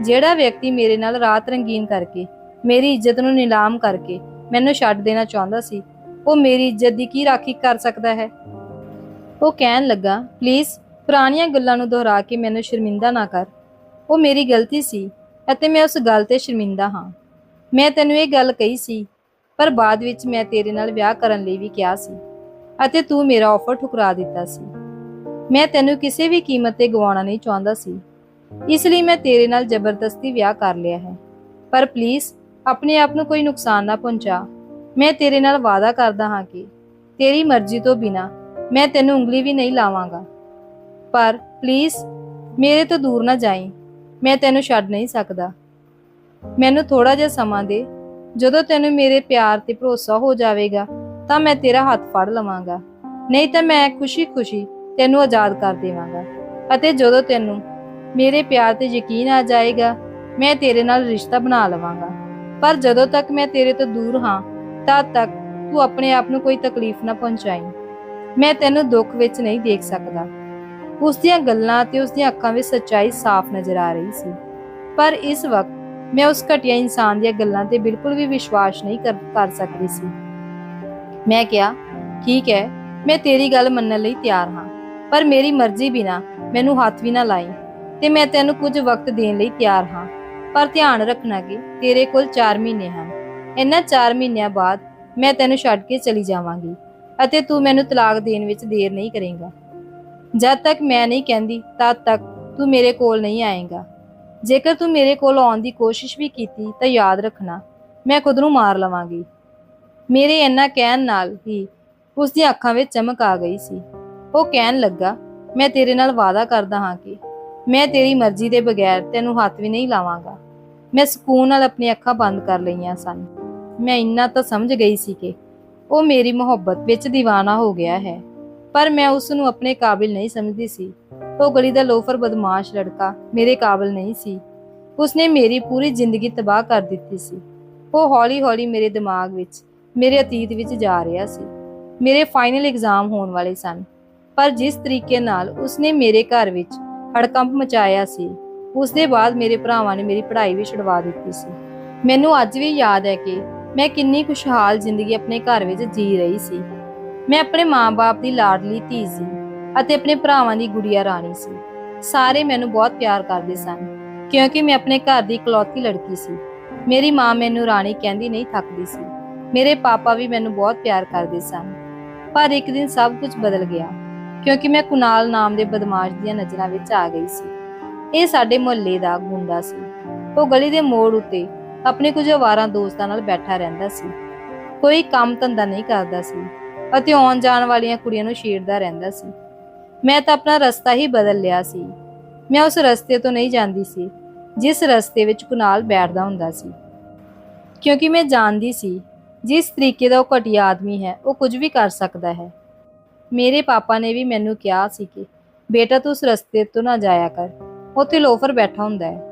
ਜਿਹੜਾ ਵਿਅਕਤੀ ਮੇਰੇ ਨਾਲ ਰਾਤ ਰੰਗੀਨ ਕਰਕੇ, ਮੇਰੀ ਇੱਜ਼ਤ ਨੂੰ ਨਿਲਾਮ ਕਰਕੇ ਮੈਨੂੰ ਛੱਡ ਦੇਣਾ ਚਾਹੁੰਦਾ ਸੀ। ਉਹ ਮੇਰੀ ਇੱਜ਼ਤ ਦੀ ਕੀ ਰਾਖੀ ਕਰ ਸਕਦਾ ਹੈ? ਉਹ ਕਹਿਣ ਲੱਗਾ ਪਲੀਜ਼ ਪੁਰਾਣੀਆਂ ਗੱਲਾਂ ਨੂੰ ਦੁਹਰਾ ਕੇ ਮੈਨੂੰ ਸ਼ਰਮਿੰਦਾ ਨਾ ਕਰ। ਉਹ ਮੇਰੀ ਗਲਤੀ ਸੀ ਅਤੇ ਮੈਂ ਉਸ ਗੱਲ ਤੇ ਸ਼ਰਮਿੰਦਾ ਹਾਂ। ਮੈਂ ਤੈਨੂੰ ਇਹ ਗੱਲ ਕਹੀ ਸੀ, ਪਰ ਬਾਅਦ ਵਿੱਚ ਮੈਂ ਤੇਰੇ ਨਾਲ ਵਿਆਹ ਕਰਨ ਲਈ ਵੀ ਕਿਹਾ ਸੀ ਅਤੇ ਤੂੰ ਮੇਰਾ ਆਫਰ ਠੁਕਰਾ ਦਿੱਤਾ ਸੀ। ਮੈਂ ਤੈਨੂੰ ਕਿਸੇ ਵੀ ਕੀਮਤ ਤੇ ਗਵਾਉਣਾ ਨਹੀਂ ਚਾਹੁੰਦਾ ਸੀ। ਇਸ ਲਈ ਮੈਂ ਤੇਰੇ ਨਾਲ ਜ਼ਬਰਦਸਤੀ ਵਿਆਹ ਕਰ ਲਿਆ ਹੈ। ਪਰ ਪਲੀਜ਼ ਆਪਣੇ ਆਪ ਨੂੰ ਕੋਈ ਨੁਕਸਾਨ ਨਾ ਪਹੁੰਚਾ। ਮੈਂ ਤੇਰੇ ਨਾਲ ਵਾਅਦਾ ਕਰਦਾ ਹਾਂ ਕਿ ਤੇਰੀ ਮਰਜ਼ੀ ਤੋਂ ਬਿਨਾ ਮੈਂ ਤੈਨੂੰ ਉਂਗਲੀ ਵੀ ਨਹੀਂ ਲਾਵਾਂਗਾ। ਪਰ ਪਲੀਜ਼ ਮੇਰੇ ਤੋਂ ਦੂਰ ਨਾ ਜਾਈਂ। ਮੈਂ ਤੈਨੂੰ ਛੱਡ ਨਹੀਂ ਸਕਦਾ। ਮੈਨੂੰ ਥੋੜਾ ਜਿਹਾ ਸਮਾਂ ਦੇ। ਜਦੋਂ ਤੈਨੂੰ ਮੇਰੇ ਪਿਆਰ ਤੇ ਭਰੋਸਾ ਹੋ ਜਾਵੇਗਾ, ਤਾਂ ਮੈਂ ਤੇਰਾ ਹੱਥ ਫੜ ਲਵਾਂਗਾ। ਨਹੀਂ ਤਾਂ ਮੈਂ ਖੁਸ਼ੀ-ਖੁਸ਼ੀ ਤੈਨੂੰ ਆਜ਼ਾਦ ਕਰ ਦੇਵਾਂਗਾ। ਅਤੇ ਜਦੋਂ ਤੈਨੂੰ ਮੇਰੇ ਪਿਆਰ ਤੇ ਯਕੀਨ ਆ ਜਾਏਗਾ, ਮੈਂ ਤੇਰੇ ਨਾਲ ਰਿਸ਼ਤਾ ਬਣਾ ਲਵਾਂਗਾ। ਪਰ ਜਦੋਂ ਤੱਕ ਮੈਂ ਤੇਰੇ ਤੋਂ ਦੂਰ ਹਾਂ, ਤਦ ਤੱਕ ਤੂੰ ਆਪਣੇ ਆਪ ਨੂੰ ਕੋਈ ਤਕਲੀਫ ਨਾ ਪਹੁੰਚਾਈ। ਮੈਂ ਤੈਨੂੰ ਦੁੱਖ ਵਿੱਚ ਨਹੀਂ ਦੇਖ ਸਕਦਾ। ਉਸ ਦੀਆਂ ਗੱਲਾਂ ਤੇ ਉਸ ਦੀਆਂ ਅੱਖਾਂ ਵਿੱਚ ਸੱਚਾਈ ਸਾਫ਼ ਨਜ਼ਰ ਆ ਰਹੀ ਸੀ। ਪਰ ਇਸ ਵਕਤ ਮੈਂ ਉਸ ਘਟੀਆ ਇਨਸਾਨ ਦੀਆਂ ਗੱਲਾਂ ਤੇ ਬਿਲਕੁਲ ਵੀ ਵਿਸ਼ਵਾਸ ਨਹੀਂ ਕਰ ਕਰ ਸਕਦੀ ਸੀ। ਮੈਂ ਕਿਹਾ, ਠੀਕ ਹੈ, ਮੈਂ ਤੇਰੀ ਗੱਲ ਮੰਨਣ ਲਈ ਤਿਆਰ ਹਾਂ, ਪਰ ਮੇਰੀ ਮਰਜ਼ੀ ਬਿਨਾ ਮੈਨੂੰ ਹੱਥ ਵੀ ਨਾ ਲਾਈ ਤੇ ਮੈਂ ਤੈਨੂੰ ਕੁਝ ਵਕਤ ਦੇਣ ਲਈ ਤਿਆਰ ਹਾਂ। ਪਰ ਧਿਆਨ ਰੱਖਣਾ ਕਿ ਤੇਰੇ ਕੋਲ 4 ਮਹੀਨੇ ਹਨ। ਇਹਨਾਂ 4 ਮਹੀਨਿਆਂ ਬਾਅਦ ਮੈਂ ਤੈਨੂੰ ਛੱਡ ਕੇ ਚਲੀ ਜਾਵਾਂਗੀ ਅਤੇ ਤੂੰ ਮੈਨੂੰ ਤਲਾਕ ਦੇਣ ਵਿੱਚ ਦੇਰ ਨਹੀਂ ਕਰੇਂਗਾ। ਜਦ ਤੱਕ ਮੈਂ ਨਹੀਂ ਕਹਿੰਦੀ, ਤਦ ਤੱਕ ਤੂੰ ਮੇਰੇ ਕੋਲ ਨਹੀਂ ਆਏਗਾ। ਜੇਕਰ ਤੂੰ ਮੇਰੇ ਕੋਲ ਆਉਣ ਦੀ ਕੋਸ਼ਿਸ਼ ਵੀ ਕੀਤੀ ਤਾਂ ਯਾਦ ਰੱਖਣਾ, ਮੈਂ ਖੁਦ ਨੂੰ ਮਾਰ ਲਵਾਂਗੀ। ਮੇਰੇ ਇੰਨਾ ਕਹਿਣ ਨਾਲ ਹੀ ਉਸ ਦੀਆਂ ਅੱਖਾਂ ਵਿੱਚ ਚਮਕ ਆ ਗਈ ਸੀ। ਉਹ ਕਹਿਣ ਲੱਗਾ, ਮੈਂ ਤੇਰੇ ਨਾਲ ਵਾਅਦਾ ਕਰਦਾ ਹਾਂ ਕਿ ਮੈਂ ਤੇਰੀ ਮਰਜ਼ੀ ਦੇ ਬਗੈਰ ਤੈਨੂੰ ਹੱਥ ਵੀ ਨਹੀਂ ਲਾਵਾਂਗਾ। ਮੈਂ ਸਕੂਨ ਨਾਲ ਆਪਣੀਆਂ ਅੱਖਾਂ ਬੰਦ ਕਰ ਲਈਆਂ ਸਨ। ਮੈਂ ਇੰਨਾ ਤਾਂ ਸਮਝ ਗਈ ਸੀ ਕਿ ਉਹ ਮੇਰੀ ਮੁਹੱਬਤ ਵਿੱਚ دیਵਾਨਾ ਹੋ ਗਿਆ ਹੈ। ਪਰ ਮੈਂ ਉਸ ਨੂੰ ਆਪਣੇ ਕਾਬਿਲ ਨਹੀਂ ਸਮਝਦੀ ਸੀ। ਉਹ ਗਲੀ ਦਾ ਲੋਫਰ ਬਦਮਾਸ਼ ਲੜਕਾ ਮੇਰੇ ਕਾਬਿਲ ਨਹੀਂ ਸੀ। ਉਸਨੇ ਮੇਰੀ ਪੂਰੀ ਜ਼ਿੰਦਗੀ ਤਬਾਹ ਕਰ ਦਿੱਤੀ ਸੀ। ਉਹ ਹੌਲੀ-ਹੌਲੀ ਮੇਰੇ ਦਿਮਾਗ ਵਿੱਚ, ਮੇਰੇ ਅਤੀਤ ਵਿੱਚ ਜਾ ਰਿਹਾ ਸੀ। ਮੇਰੇ ਫਾਈਨਲ ਐਗਜ਼ਾਮ ਹੋਣ ਵਾਲੇ ਸਨ। ਪਰ ਜਿਸ ਤਰੀਕੇ ਨਾਲ ਉਸਨੇ ਮੇਰੇ ਘਰ ਵਿੱਚ ਹੜਕੰਪ ਮਚਾਇਆ ਸੀ। ਉਸ ਦੇ ਬਾਅਦ ਮੇਰੇ ਭਰਾਵਾਂ ਨੇ ਮੇਰੀ ਪੜ੍ਹਾਈ ਵੀ ਛੁਡਵਾ ਦਿੱਤੀ ਸੀ। ਮੈਨੂੰ ਅੱਜ ਵੀ ਯਾਦ ਹੈ ਕਿ ਮੈਂ ਕਿੰਨੀ ਖੁਸ਼ਹਾਲ ਜ਼ਿੰਦਗੀ ਆਪਣੇ ਘਰ ਵਿੱਚ ਜੀ ਰਹੀ ਸੀ। ਮੈਂ ਆਪਣੇ ਮਾਂ-ਬਾਪ ਦੀ ਲਾਡਲੀ ਧੀ ਸੀ ਅਤੇ ਆਪਣੇ ਭਰਾਵਾਂ ਦੀ ਗੁੜੀਆ ਰਾਣੀ ਸੀ। ਸਾਰੇ ਮੈਨੂੰ ਬਹੁਤ ਪਿਆਰ ਕਰਦੇ ਸਨ, ਕਿਉਂਕਿ ਮੈਂ ਆਪਣੇ ਘਰ ਦੀ ਇਕਲੌਤੀ ਲੜਕੀ ਸੀ। ਮੇਰੀ ਮਾਂ ਮੈਨੂੰ ਰਾਣੀ ਕਹਿੰਦੀ ਨਹੀਂ ਥੱਕਦੀ ਸੀ। ਮੇਰੇ ਪਾਪਾ ਵੀ ਮੈਨੂੰ ਬਹੁਤ ਪਿਆਰ ਕਰਦੇ ਸਨ। ਪਰ ਇੱਕ ਦਿਨ ਸਭ ਕੁਝ ਬਦਲ ਗਿਆ। ਕਿਉਂਕਿ ਮੈਂ ਕੁਨਾਲ ਨਾਮ ਦੇ ਬਦਮਾਸ਼ ਦੀਆਂ ਨਜ਼ਰਾਂ ਵਿੱਚ ਆ ਗਈ ਸੀ। ਇਹ ਸਾਡੇ ਮੁਹੱਲੇ ਦਾ ਗੁੰਡਾ ਸੀ। ਉਹ ਗਲੀ ਦੇ ਮੋੜ ਉੱਤੇ ਆਪਣੇ ਕੁਝ ਅਵਾਰਾਂ ਦੋਸਤਾਂ ਨਾਲ ਬੈਠਾ ਰਹਿੰਦਾ ਸੀ। ਕੋਈ ਕੰਮ ਧੰਦਾ ਨਹੀਂ ਕਰਦਾ ਸੀ ਅਤੇ ਆਉਣ ਜਾਣ ਵਾਲੀਆਂ ਕੁੜੀਆਂ ਨੂੰ ਛੇੜਦਾ ਰਹਿੰਦਾ ਸੀ। ਮੈਂ ਤਾਂ ਆਪਣਾ ਰਸਤਾ ਹੀ ਬਦਲ ਲਿਆ ਸੀ। ਮੈਂ ਉਸ ਰਸਤੇ ਤੋਂ ਨਹੀਂ ਜਾਂਦੀ ਸੀ, ਜਿਸ ਰਸਤੇ ਵਿੱਚ ਕੁਨਾਲ ਬੈਠਦਾ ਹੁੰਦਾ ਸੀ। ਕਿਉਂਕਿ ਮੈਂ ਜਾਣਦੀ ਸੀ, ਜਿਸ ਤਰੀਕੇ ਦਾ ਉਹ ਘਟੀਆ ਆਦਮੀ ਹੈ, ਉਹ ਕੁਝ ਵੀ ਕਰ ਸਕਦਾ ਹੈ। ਮੇਰੇ ਪਾਪਾ ਨੇ ਵੀ ਮੈਨੂੰ ਕਿਹਾ ਸੀ ਕਿ, ਬੇਟਾ ਤੂੰ ਉਸ ਰਸਤੇ ਤੋਂ ਨਾ ਜਾਇਆ ਕਰ, ਉੱਥੇ ਲੋਫਰ ਬੈਠਾ ਹੁੰਦਾ ਹੈ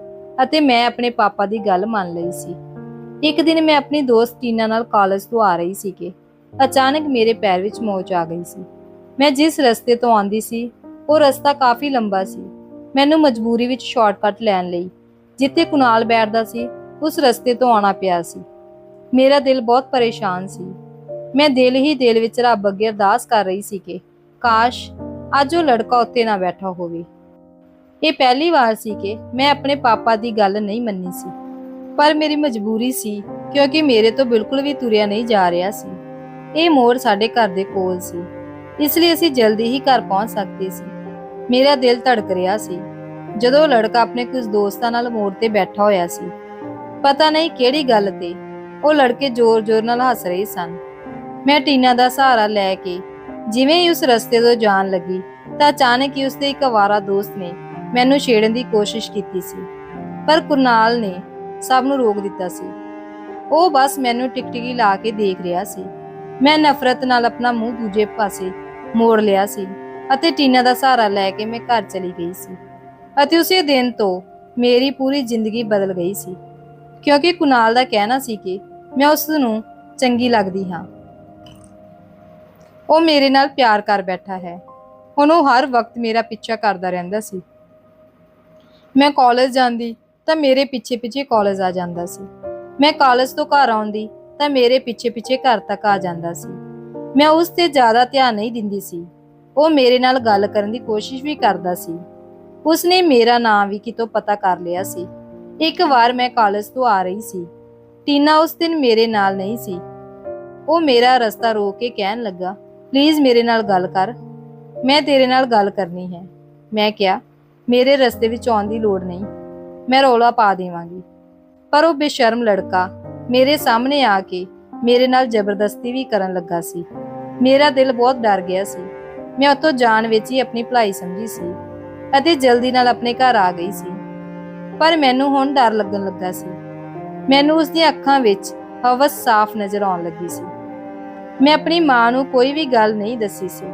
ਅਤੇ ਮੈਂ ਆਪਣੇ ਪਾਪਾ ਦੀ ਗੱਲ ਮੰਨ ਲਈ ਸੀ। ਇੱਕ ਦਿਨ ਮੈਂ ਆਪਣੀ ਦੋਸਤ ਟੀਨਾ ਨਾਲ ਕਾਲਜ ਤੋਂ ਆ ਰਹੀ ਸੀ ਕਿ, ਅਚਾਨਕ ਮੇਰੇ ਪੈਰ ਵਿੱਚ ਮੋਚ ਆ ਗਈ ਸੀ। ਮੈਂ ਜਿਸ ਰਸਤੇ ਤੋਂ ਆਂਦੀ ਸੀ, ਉਹ ਰਸਤਾ ਕਾਫੀ ਲੰਬਾ ਸੀ। ਮੈਨੂੰ ਮਜਬੂਰੀ ਵਿੱਚ ਸ਼ਾਰਟਕਟ ਲੈਣ ਲਈ, ਜਿੱਥੇ ਕੁਨਾਲ ਬੈਠਦਾ ਸੀ, ਉਸ ਰਸਤੇ ਤੋਂ ਆਉਣਾ ਪਿਆ ਸੀ। ਮੇਰਾ ਦਿਲ ਬਹੁਤ ਪਰੇਸ਼ਾਨ ਸੀ। ਮੈਂ ਦਿਲ ਹੀ ਦਿਲ ਵਿੱਚ ਰੱਬ ਅੱਗੇ ਅਰਦਾਸ ਕਰ ਰਹੀ ਸੀ ਕਿ ਕਾਸ਼ ਅੱਜ ਉਹ ਲੜਕਾ ਉੱਤੇ ਨਾ ਬੈਠਾ ਹੋਵੇ। ਇਹ ਪਹਿਲੀ ਵਾਰ ਸੀ ਕਿ ਮੈਂ ਆਪਣੇ ਪਾਪਾ ਦੀ ਗੱਲ ਨਹੀਂ ਮੰਨੀ ਸੀ। ਪਰ ਮੇਰੀ ਮਜਬੂਰੀ ਸੀ ਕਿਉਂਕਿ ਮੇਰੇ ਤੋਂ ਬਿਲਕੁਲ ਵੀ ਤੁਰਿਆ ਨਹੀਂ ਜਾ ਰਿਹਾ ਸੀ। ਇਹ ਮੋੜ ਸਾਡੇ ਘਰ ਦੇ ਕੋਲ ਸੀ। ਇਸ ਲਈ ਅਸੀਂ ਜਲਦੀ ਹੀ ਘਰ ਪਹੁੰਚ ਸਕਦੇ ਸੀ। ਮੇਰਾ ਦਿਲ ਧੜਕ ਰਿਹਾ ਸੀ। ਜਦੋਂ ਲੜਕਾ ਆਪਣੇ ਕੁਝ ਦੋਸਤਾਂ ਨਾਲ ਮੋੜ ਤੇ ਬੈਠਾ ਹੋਇਆ ਸੀ। ਪਤਾ ਨਹੀਂ ਕਿਹੜੀ ਗੱਲ ਤੇ ਉਹ ਲੜਕੇ ਜ਼ੋਰ-ਜ਼ੋਰ ਨਾਲ ਹੱਸ ਰਹੇ ਸਨ। ਮੈਂ ਟੀਨਾ ਦਾ ਸਹਾਰਾ ਲੈ ਕੇ ਜਿਵੇਂ ਹੀ ਉਸ ਰਸਤੇ ਤੋਂ ਜਾਣ ਲੱਗੀ ਤਾਂ ਅਚਾਨਕ ਹੀ ਉਸਦੇ ਇੱਕ ਅਵਾਰਾ ਦੋਸਤ ਨੇ ਮੈਨੂੰ ਛੇੜਨ ਦੀ ਕੋਸ਼ਿਸ਼ ਕੀਤੀ ਸੀ, ਪਰ ਕੁਰਨਾਲ ਨੇ ਸਭ ਨੂੰ ਰੋਕ ਦਿੱਤਾ ਸੀ। ਉਹ ਬਸ ਮੈਨੂੰ ਟਿਕਟਿਕੀ ਲਾ ਕੇ ਦੇਖ ਰਿਹਾ ਸੀ। ਮੈਂ ਨਫ਼ਰਤ ਨਾਲ ਆਪਣਾ ਮੂੰਹ ਦੂਜੇ ਪਾਸੇ ਮੋੜ ਲਿਆ ਸੀ ਅਤੇ ਟੀਨਾ ਦਾ ਸਹਾਰਾ ਲੈ ਕੇ ਮੈਂ ਘਰ ਚਲੀ ਗਈ ਸੀ ਅਤੇ ਉਸੇ ਦਿਨ ਤੋਂ ਮੇਰੀ ਪੂਰੀ ਜ਼ਿੰਦਗੀ ਬਦਲ ਗਈ ਸੀ। ਕਿਉਂਕਿ ਕੁਨਾਲ ਦਾ ਕਹਿਣਾ ਸੀ ਕਿ ਮੈਂ ਉਸ ਨੂੰ ਚੰਗੀ ਲੱਗਦੀ ਹਾਂ। ਉਹ ਮੇਰੇ ਨਾਲ ਪਿਆਰ ਕਰ ਬੈਠਾ ਹੈ। ਹੁਣ ਉਹ ਹਰ ਵਕਤ ਮੇਰਾ ਪਿੱਛਾ ਕਰਦਾ ਰਹਿੰਦਾ ਸੀ। ਮੈਂ ਕਾਲਜ ਜਾਂਦੀ ਤਾਂ ਮੇਰੇ ਪਿੱਛੇ ਪਿੱਛੇ ਕਾਲਜ ਆ ਜਾਂਦਾ ਸੀ। ਮੈਂ ਕਾਲਜ ਤੋਂ ਘਰ ਆਉਂਦੀ ਤਾਂ ਮੇਰੇ ਪਿੱਛੇ ਪਿੱਛੇ ਘਰ ਤੱਕ ਆ ਜਾਂਦਾ ਸੀ। ਮੈਂ ਉਸ ਤੇ ਜ਼ਿਆਦਾ ਧਿਆਨ ਨਹੀਂ ਦਿੰਦੀ ਸੀ। ਉਹ ਮੇਰੇ ਨਾਲ ਗੱਲ ਕਰਨ ਦੀ ਕੋਸ਼ਿਸ਼ ਵੀ ਕਰਦਾ ਸੀ। ਉਸਨੇ ਮੇਰਾ ਨਾਮ ਵੀ ਕਿਤੋਂ ਪਤਾ ਕਰ ਲਿਆ ਸੀ। ਇੱਕ ਵਾਰ ਮੈਂ ਕਾਲਜ ਤੋਂ ਆ ਰਹੀ ਸੀ। ਟੀਨਾ ਉਸ ਦਿਨ ਮੇਰੇ ਨਾਲ ਨਹੀਂ ਸੀ। ਉਹ ਮੇਰਾ ਰਸਤਾ ਰੋਕ ਕੇ ਕਹਿਣ ਲੱਗਾ ਪਲੀਜ਼ ਮੇਰੇ ਨਾਲ ਗੱਲ ਕਰ। ਮੈਂ ਤੇਰੇ ਨਾਲ ਗੱਲ ਕਰਨੀ ਹੈ। ਮੈਂ ਕਿਹਾ, ਮੇਰੇ ਰਸਤੇ ਵਿੱਚ ਆਉਣ ਦੀ ਲੋੜ ਨਹੀਂ। ਮੈਂ ਰੌਲਾ ਪਾ ਦੇਵਾਂਗੀ। ਪਰ ਉਹ ਬੇਸ਼ਰਮ ਲੜਕਾ ਮੇਰੇ ਸਾਹਮਣੇ ਆ ਕੇ ਮੇਰੇ ਨਾਲ ਜ਼ਬਰਦਸਤੀ ਵੀ ਕਰਨ ਲੱਗਾ ਸੀ। ਮੇਰਾ ਦਿਲ ਬਹੁਤ ਡਰ ਗਿਆ ਸੀ। ਮੈਂ ਉੱਥੋਂ ਜਾਣ ਵਿੱਚ ਹੀ ਆਪਣੀ ਭਲਾਈ ਸਮਝੀ ਸੀ ਅਤੇ ਜਲਦੀ ਨਾਲ ਆਪਣੇ ਘਰ ਆ ਗਈ ਸੀ। ਪਰ ਮੈਨੂੰ ਹੁਣ ਡਰ ਲੱਗਣ ਲੱਗਾ ਸੀ। ਮੈਨੂੰ ਉਸ ਦੀਆਂ ਅੱਖਾਂ ਵਿੱਚ ਹਵਸ ਸਾਫ਼ ਨਜ਼ਰ ਆਉਣ ਲੱਗੀ ਸੀ। ਮੈਂ ਆਪਣੀ ਮਾਂ ਨੂੰ ਕੋਈ ਵੀ ਗੱਲ ਨਹੀਂ ਦੱਸੀ ਸੀ,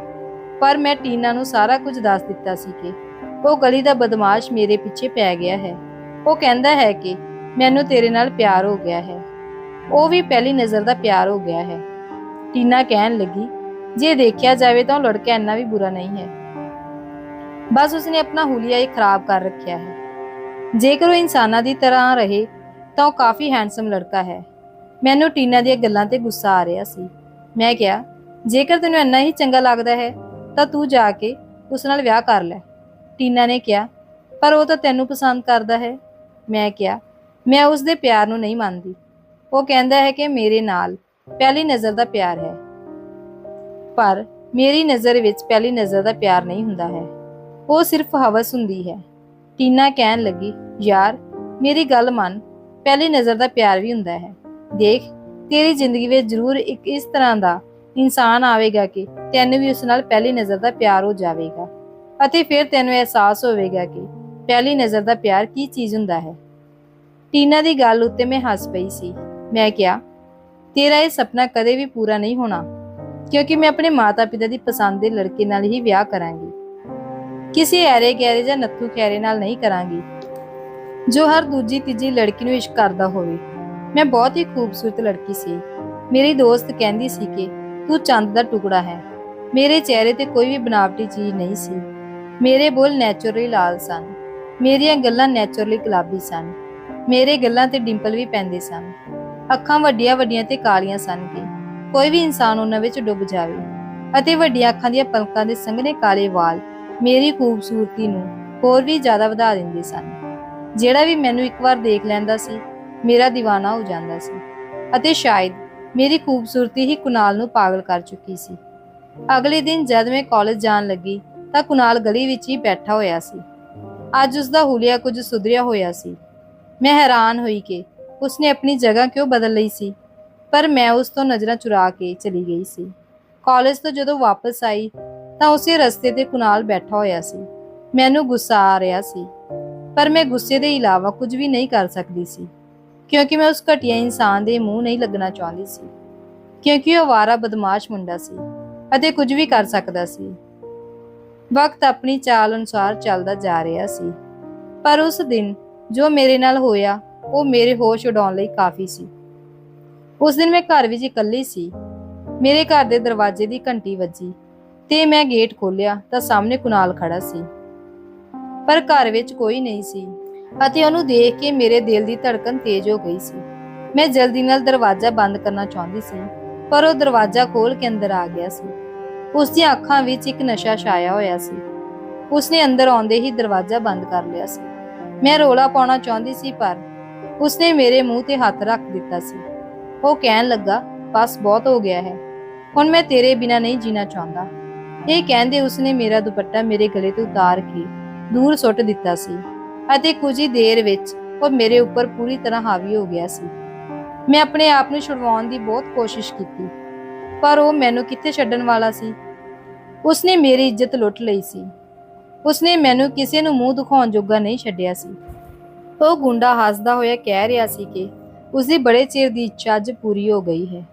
ਪਰ ਮੈਂ ਟੀਨਾ ਨੂੰ ਸਾਰਾ ਕੁਝ ਦੱਸ ਦਿੱਤਾ ਸੀ ਕਿ ਉਹ ਗਲੀ ਦਾ ਬਦਮਾਸ਼ ਮੇਰੇ ਪਿੱਛੇ ਪੈ ਗਿਆ ਹੈ। ਉਹ ਕਹਿੰਦਾ ਹੈ ਕਿ ਮੈਨੂੰ ਤੇਰੇ ਨਾਲ ਪਿਆਰ ਹੋ ਗਿਆ ਹੈ। ਉਹ ਵੀ ਪਹਿਲੀ ਨਜ਼ਰ ਦਾ ਪਿਆਰ ਹੋ ਗਿਆ ਹੈ। ਟੀਨਾ ਕਹਿਣ ਲੱਗੀ, ਜੇ ਦੇਖਿਆ ਜਾਵੇ ਤਾਂ ਉਹ ਲੜਕਾ ਇੰਨਾ ਵੀ ਬੁਰਾ ਨਹੀਂ ਹੈ। ਬਸ ਉਸਨੇ ਆਪਣਾ ਹੁਲੀਆ ਹੀ ਖਰਾਬ ਕਰ ਰੱਖਿਆ ਹੈ। ਜੇਕਰ ਉਹ ਇਨਸਾਨਾਂ ਦੀ ਤਰ੍ਹਾਂ ਰਹੇ ਤਾਂ ਉਹ ਕਾਫੀ ਹੈਂਡਸਮ ਲੜਕਾ ਹੈ। ਮੈਨੂੰ ਟੀਨਾ ਦੀਆਂ ਗੱਲਾਂ ਤੇ ਗੁੱਸਾ ਆ ਰਿਹਾ ਸੀ। ਮੈਂ ਕਿਹਾ, ਜੇਕਰ ਤੈਨੂੰ ਇੰਨਾ ਹੀ ਚੰਗਾ ਲੱਗਦਾ ਹੈ, ਤਾਂ ਤੂੰ ਜਾ ਕੇ ਉਸ ਨਾਲ ਵਿਆਹ ਕਰ ਲੈ। ਟੀਨਾ ਨੇ ਕਿਹਾ, ਪਰ ਉਹ ਤਾਂ ਤੈਨੂੰ ਪਸੰਦ ਕਰਦਾ ਹੈ। ਮੈਂ ਕਿਹਾ, ਮੈਂ ਉਸ ਦੇ ਪਿਆਰ ਨੂੰ ਨਹੀਂ ਮੰਨਦੀ। ਉਹ ਕਹਿੰਦਾ ਹੈ ਕਿ ਮੇਰੇ ਨਾਲ ਪਹਿਲੀ ਨਜ਼ਰ ਦਾ ਪਿਆਰ ਹੈ। ਪਰ ਮੇਰੀ ਨਜ਼ਰ ਵਿੱਚ ਪਹਿਲੀ ਨਜ਼ਰ ਦਾ ਪਿਆਰ ਨਹੀਂ ਹੁੰਦਾ ਹੈ। ਉਹ ਸਿਰਫ ਹਵਸ ਹੁੰਦੀ ਹੈ। ਟੀਨਾ ਕਹਿਣ ਲੱਗੀ, ਯਾਰ, ਮੇਰੀ ਗੱਲ ਮੰਨ, ਪਹਿਲੀ ਨਜ਼ਰ ਦਾ ਪਿਆਰ ਵੀ ਹੁੰਦਾ ਹੈ। ਦੇਖ ਤੇਰੀ ਜ਼ਿੰਦਗੀ ਵਿੱਚ ਜ਼ਰੂਰ ਇੱਕ ਇਸ ਤਰ੍ਹਾਂ ਦਾ ਇਨਸਾਨ ਆਵੇਗਾ ਕਿ ਤੈਨੂੰ ਵੀ ਉਸ ਨਾਲ ਪਹਿਲੀ ਨਜ਼ਰ ਦਾ ਪਿਆਰ ਹੋ ਜਾਵੇਗਾ ਅਤੇ ਫਿਰ ਤੈਨੂੰ ਅਹਿਸਾਸ ਹੋਵੇਗਾ ਕਿ ਪਹਿਲੀ ਨਜ਼ਰ ਦਾ ਪਿਆਰ ਕੀ ਚੀਜ਼ ਹੁੰਦਾ ਹੈ। ਟੀਨਾ ਦੀ ਗੱਲ ਉੱਤੇ ਮੈਂ ਹੱਸ ਪਈ ਸੀ। ਮੈਂ ਕਿਹਾ, ਤੇਰਾ ਇਹ ਸੁਪਨਾ ਕਦੇ ਵੀ ਪੂਰਾ ਨਹੀਂ ਹੋਣਾ, ਕਿਉਂਕਿ ਮੈਂ ਆਪਣੇ ਮਾਤਾ-ਪਿਤਾ ਦੀ ਪਸੰਦ ਦੇ ਲੜਕੇ ਨਾਲ ਹੀ ਵਿਆਹ ਕਰਾਂਗੀ। ਕਿਸੇ ਐਰੇ ਗੈਰੇ ਜਾਂ ਨੱਥੂ ਖੈਰੇ ਨਾਲ ਨਹੀਂ ਕਰਾਂਗੀ। ਜੋ ਹਰ ਦੂਜੀ ਤੀਜੀ ਲੜਕੀ ਨੂੰ ਇਸ਼ਕ ਕਰਦਾ ਹੋਵੇ ਮੈਂ ਬਹੁਤ ਹੀ ਖੂਬਸੂਰਤ ਲੜਕੀ ਸੀ। ਮੇਰੀ ਦੋਸਤ ਕਹਿੰਦੀ ਸੀ ਕਿ ਤੂੰ ਚੰਦ ਦਾ ਟੁਕੜਾ ਹੈ। ਮੇਰੇ ਚਿਹਰੇ ਤੇ ਕੋਈ ਵੀ ਬਨਾਵਟੀ ਚੀਜ਼ ਨਹੀਂ ਸੀ। ਮੇਰੇ ਬੋਲ ਨੇਚਰਲੀ ਲਾਲ ਸਨ। ਮੇਰੀਆਂ ਗੱਲਾਂ ਨੇਚਰਲੀ ਗੁਲਾਬੀ ਸਨ। ਮੇਰੇ ਗੱਲਾਂ ਤੇ ਡਿੰਪਲ ਵੀ ਪੈਂਦੇ ਸਨ। ਅੱਖਾਂ ਵੱਡੀਆਂ ਵੱਡੀਆਂ ਤੇ ਕਾਲੀਆਂ ਸਨ ਕਿ ਕੋਈ ਵੀ ਇਨਸਾਨ ਉਹਨਾਂ ਵਿੱਚ ਡੁੱਬ ਜਾਵੇ। ਅਤੇ ਵੱਡੀਆਂ ਅੱਖਾਂ ਦੀਆਂ ਪਲਕਾਂ ਦੇ ਸੰਘਣੇ ਕਾਲੇ ਵਾਲ ਮੇਰੀ ਖੂਬਸੂਰਤੀ ਨੂੰ ਹੋਰ ਵੀ ਜ਼ਿਆਦਾ ਵਧਾ ਦਿੰਦੇ ਸਨ। ਜਿਹੜਾ ਵੀ ਮੈਨੂੰ ਇੱਕ ਵਾਰ ਦੇਖ ਲੈਂਦਾ ਸੀ ਮੇਰਾ دیਵਾਨਾ ਹੋ ਜਾਂਦਾ ਸੀ ਅਤੇ ਸ਼ਾਇਦ ਮੇਰੀ ਖੂਬਸੂਰਤੀ ਹੀ ਕੁਨਾਲ ਨੂੰ ਪਾਗਲ ਕਰ ਚੁੱਕੀ ਸੀ। ਅਗਲੇ ਦਿਨ ਜਦ ਮੈਂ ਕਾਲਜ ਜਾਣ ਲੱਗੀ ਤਾਂ ਕੁਨਾਲ ਗਲੀ ਵਿੱਚ ਹੀ ਬੈਠਾ ਹੋਇਆ ਸੀ। ਅੱਜ ਉਸ ਦਾ ਹੁਲੀਆ ਕੁਝ ਸੁਧਰਿਆ ਹੋਇਆ ਸੀ। ਮੈਂ ਹੈਰਾਨ ਹੋਈ ਕਿ ਉਸਨੇ ਆਪਣੀ ਜਗ੍ਹਾ ਕਿਉਂ ਬਦਲ ਲਈ ਸੀ, ਪਰ ਮੈਂ ਉਸ ਤੋਂ ਨਜ਼ਰਾਂ ਚੁਰਾ ਕੇ ਚਲੀ ਗਈ ਸੀ। ਕਾਲਜ ਤੋਂ ਜਦੋਂ ਵਾਪਸ ਆਈ ਤਾਂ ਉਸੇ ਰਸਤੇ ਤੇ ਕੁਨਾਲ ਬੈਠਾ ਹੋਇਆ ਸੀ। ਮੈਨੂੰ ਗੁੱਸਾ ਆ ਰਿਹਾ ਸੀ, ਪਰ ਮੈਂ ਗੁੱਸੇ ਦੇ ਇਲਾਵਾ ਕੁਝ ਵੀ ਨਹੀਂ ਕਰ ਸਕਦੀ ਸੀ। ਕਿਉਂਕਿ ਮੈਂ ਉਸ ਘਟੀਆ ਇਨਸਾਨ ਦੇ ਮੂੰਹ ਨਹੀਂ ਲੱਗਣਾ ਚਾਹੁੰਦੀ ਸੀ। ਕਿਉਂਕਿ ਉਹ ਵਾਰਾ ਬਦਮਾਸ਼ ਮੁੰਡਾ ਸੀ ਅਤੇ ਕੁਝ ਵੀ ਕਰ ਸਕਦਾ ਸੀ। ਵਕਤ ਆਪਣੀ ਚਾਲ ਅਨੁਸਾਰ ਚੱਲਦਾ ਜਾ ਰਿਹਾ ਸੀ। ਪਰ ਉਸ ਦਿਨ ਜੋ ਮੇਰੇ ਨਾਲ ਹੋਇਆ, ਉਹ ਮੇਰੇ ਹੋਸ਼ ਉਡਾਉਣ ਲਈ ਕਾਫੀ ਸੀ। ਉਸ ਦਿਨ ਮੈਂ ਘਰ ਵਿੱਚ ਇਕੱਲੀ ਸੀ। ਮੇਰੇ ਘਰ ਦੇ ਦਰਵਾਜ਼ੇ ਦੀ ਘੰਟੀ ਵੱਜੀ ਤੇ ਮੈਂ ਗੇਟ ਖੋਲ੍ਹਿਆ ਤਾਂ ਸਾਹਮਣੇ ਕੁਨਾਲ ਖੜਾ ਸੀ। ਪਰ ਘਰ ਵਿੱਚ ਕੋਈ ਨਹੀਂ ਸੀ। ਅਤੇ ਉਹਨੂੰ ਦੇਖ ਕੇ ਮੇਰੇ ਦਿਲ ਦੀ ਧੜਕਨ ਤੇਜ਼ ਹੋ ਗਈ ਸੀ। ਮੈਂ ਜਲਦੀ ਨਾਲ ਦਰਵਾਜ਼ਾ ਬੰਦ ਕਰਨਾ ਚਾਹੁੰਦੀ ਸੀ, ਪਰ ਉਹ ਦਰਵਾਜ਼ਾ ਖੋਲ ਕੇ ਅੰਦਰ ਆ ਗਿਆ ਸੀ। ਉਸ ਦੀਆਂ ਅੱਖਾਂ ਵਿੱਚ ਇੱਕ ਨਸ਼ਾ ਛਾਇਆ ਹੋਇਆ ਸੀ। ਉਸਨੇ ਅੰਦਰ ਆਉਂਦੇ ਹੀ ਦਰਵਾਜ਼ਾ ਬੰਦ ਕਰ ਲਿਆ ਸੀ। ਮੈਂ ਰੋਲਾ ਪਾਉਣਾ ਚਾਹੁੰਦੀ ਸੀ, ਪਰ ਉਸਨੇ ਮੇਰੇ ਮੂੰਹ ਤੇ ਹੱਥ ਰੱਖ ਦਿੱਤਾ ਸੀ। ਉਹ ਕਹਿਣ ਲੱਗਾ, ਬਸ, ਬਹੁਤ ਹੋ ਗਿਆ ਹੈ। ਹੁਣ ਮੈਂ ਤੇਰੇ ਬਿਨਾ ਨਹੀਂ ਜੀਣਾ ਚਾਹੁੰਦਾ। ਇਹ ਕਹਿੰਦੇ ਉਸਨੇ ਮੇਰਾ ਦੁਪੱਟਾ ਮੇਰੇ ਗਲੇ ਤੋਂ ਉਤਾਰ ਕੇ ਦੂਰ ਸੁੱਟ ਦਿੱਤਾ ਸੀ। ਅਤੇ ਕੁਝ ਹੀ ਦੇਰ ਵਿੱਚ ਉਹ ਮੇਰੇ ਉੱਪਰ ਪੂਰੀ ਤਰ੍ਹਾਂ ਹਾਵੀ ਹੋ ਗਿਆ ਸੀ। ਮੈਂ ਆਪਣੇ ਆਪ ਨੂੰ ਛੁਡਵਾਉਣ ਦੀ ਬਹੁਤ ਕੋਸ਼ਿਸ਼ ਕੀਤੀ, ਪਰ ਉਹ ਮੈਨੂੰ ਕਿੱਥੇ ਛੱਡਣ ਵਾਲਾ ਸੀ? ਉਸਨੇ ਮੇਰੀ ਇੱਜ਼ਤ ਲੁੱਟ ਲਈ ਸੀ। ਉਸਨੇ ਮੈਨੂੰ ਕਿਸੇ ਨੂੰ ਮੂੰਹ ਦਿਖਾਉਣ ਜੋਗਾ ਨਹੀਂ ਛੱਡਿਆ ਸੀ। ਉਹ ਗੁੰਡਾ ਹੱਸਦਾ ਹੋਇਆ ਕਹਿ ਰਿਹਾ ਸੀ ਕਿ ਉਸਦੀ ਬੜੇ ਚਿਰ ਦੀ ਇੱਛਾ ਅੱਜ ਪੂਰੀ ਹੋ ਗਈ ਹੈ।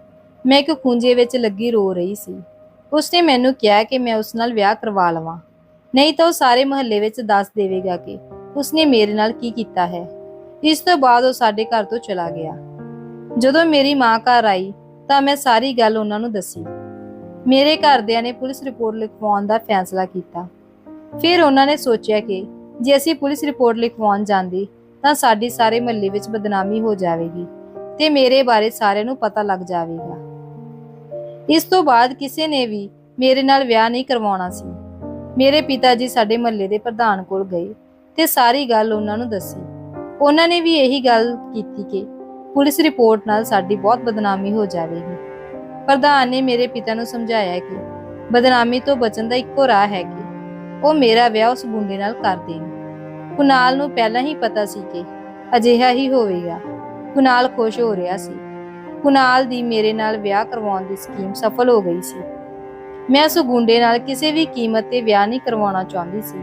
ਮੈਂ ਇੱਕ ਖੁੰਝੇ ਵਿੱਚ ਲੱਗੀ ਰੋ ਰਹੀ ਸੀ। ਉਸਨੇ ਮੈਨੂੰ ਕਿਹਾ ਕਿ ਮੈਂ ਉਸ ਨਾਲ ਵਿਆਹ ਕਰਵਾ ਲਵਾਂ। ਨਹੀਂ ਤਾਂ ਉਹ ਸਾਰੇ ਮਹੱਲੇ ਵਿੱਚ ਦੱਸ ਦੇਵੇਗਾ ਕਿ ਉਸਨੇ ਮੇਰੇ ਨਾਲ ਕੀ ਕੀਤਾ ਹੈ? ਇਸ ਤੋਂ ਬਾਅਦ ਉਹ ਸਾਡੇ ਘਰ ਤੋਂ ਚਲਾ ਗਿਆ। ਜਦੋਂ ਮੇਰੀ ਮਾਂ ਘਰ ਆਈ, ਤਾਂ ਮੈਂ ਸਾਰੀ ਗੱਲ ਉਹਨਾਂ ਨੂੰ ਦੱਸੀ। ਮੇਰੇ ਘਰਦਿਆਂ ਨੇ ਪੁਲਿਸ ਰਿਪੋਰਟ ਲਿਖਵਾਉਣ ਦਾ ਫੈਸਲਾ ਕੀਤਾ। ਫਿਰ ਉਹਨਾਂ ਨੇ ਸੋਚਿਆ ਕਿ ਜੇ ਅਸੀਂ ਪੁਲਿਸ ਰਿਪੋਰਟ ਲਿਖਵਾਉਣ ਜਾਂਦੇ, ਤਾਂ ਸਾਡੀ ਸਾਰੇ ਮਹੱਲੇ ਵਿੱਚ ਬਦਨਾਮੀ ਹੋ ਜਾਵੇਗੀ ਤੇ ਮੇਰੇ ਬਾਰੇ ਸਾਰਿਆਂ ਨੂੰ ਪਤਾ ਲੱਗ ਜਾਵੇਗਾ। ਇਸ ਤੋਂ ਬਾਅਦ ਕਿਸੇ ਨੇ ਵੀ ਮੇਰੇ ਨਾਲ ਵਿਆਹ ਨਹੀਂ ਕਰਵਾਉਣਾ ਸੀ। ਮੇਰੇ ਪਿਤਾ ਜੀ ਸਾਡੇ ਮਹੱਲੇ ਦੇ ਪ੍ਰਧਾਨ ਕੋਲ ਗਏ। ਤੇ ਸਾਰੀ ਗੱਲ ਉਹਨਾਂ ਨੂੰ ਦੱਸੀ। ਉਹਨਾਂ ਨੇ ਵੀ ਇਹੀ ਗੱਲ ਕੀਤੀ ਕਿ ਪੁਲਿਸ ਰਿਪੋਰਟ ਨਾਲ ਸਾਡੀ ਬਹੁਤ ਬਦਨਾਮੀ ਹੋ ਜਾਵੇਗੀ। ਪ੍ਰਧਾਨ ਨੇ ਮੇਰੇ ਪਿਤਾ ਨੂੰ ਸਮਝਾਇਆ ਕਿ ਬਦਨਾਮੀ ਤੋਂ ਬਚਣ ਦਾ ਇੱਕੋ ਰਾਹ ਹੈ ਕਿ ਉਹ ਮੇਰਾ ਵਿਆਹ ਉਸ ਗੁੰਡੇ ਨਾਲ ਕਰ ਦੇਣ। ਕੁਨਾਲ ਨੂੰ ਪਹਿਲਾਂ ਹੀ ਪਤਾ ਸੀ ਕਿ ਅਜਿਹਾ ਹੀ ਹੋਵੇਗਾ। ਕੁਨਾਲ ਖੁਸ਼ ਹੋ ਰਿਹਾ ਸੀ। ਕੁਨਾਲ ਦੀ ਮੇਰੇ ਨਾਲ ਵਿਆਹ ਕਰਵਾਉਣ ਦੀ ਸਕੀਮ ਸਫਲ ਹੋ ਗਈ ਸੀ। ਮੈਂ ਉਸ ਗੁੰਡੇ ਨਾਲ ਕਿਸੇ ਵੀ ਕੀਮਤ ਤੇ ਵਿਆਹ ਨਹੀਂ ਕਰਵਾਉਣਾ ਚਾਹੁੰਦੀ ਸੀ।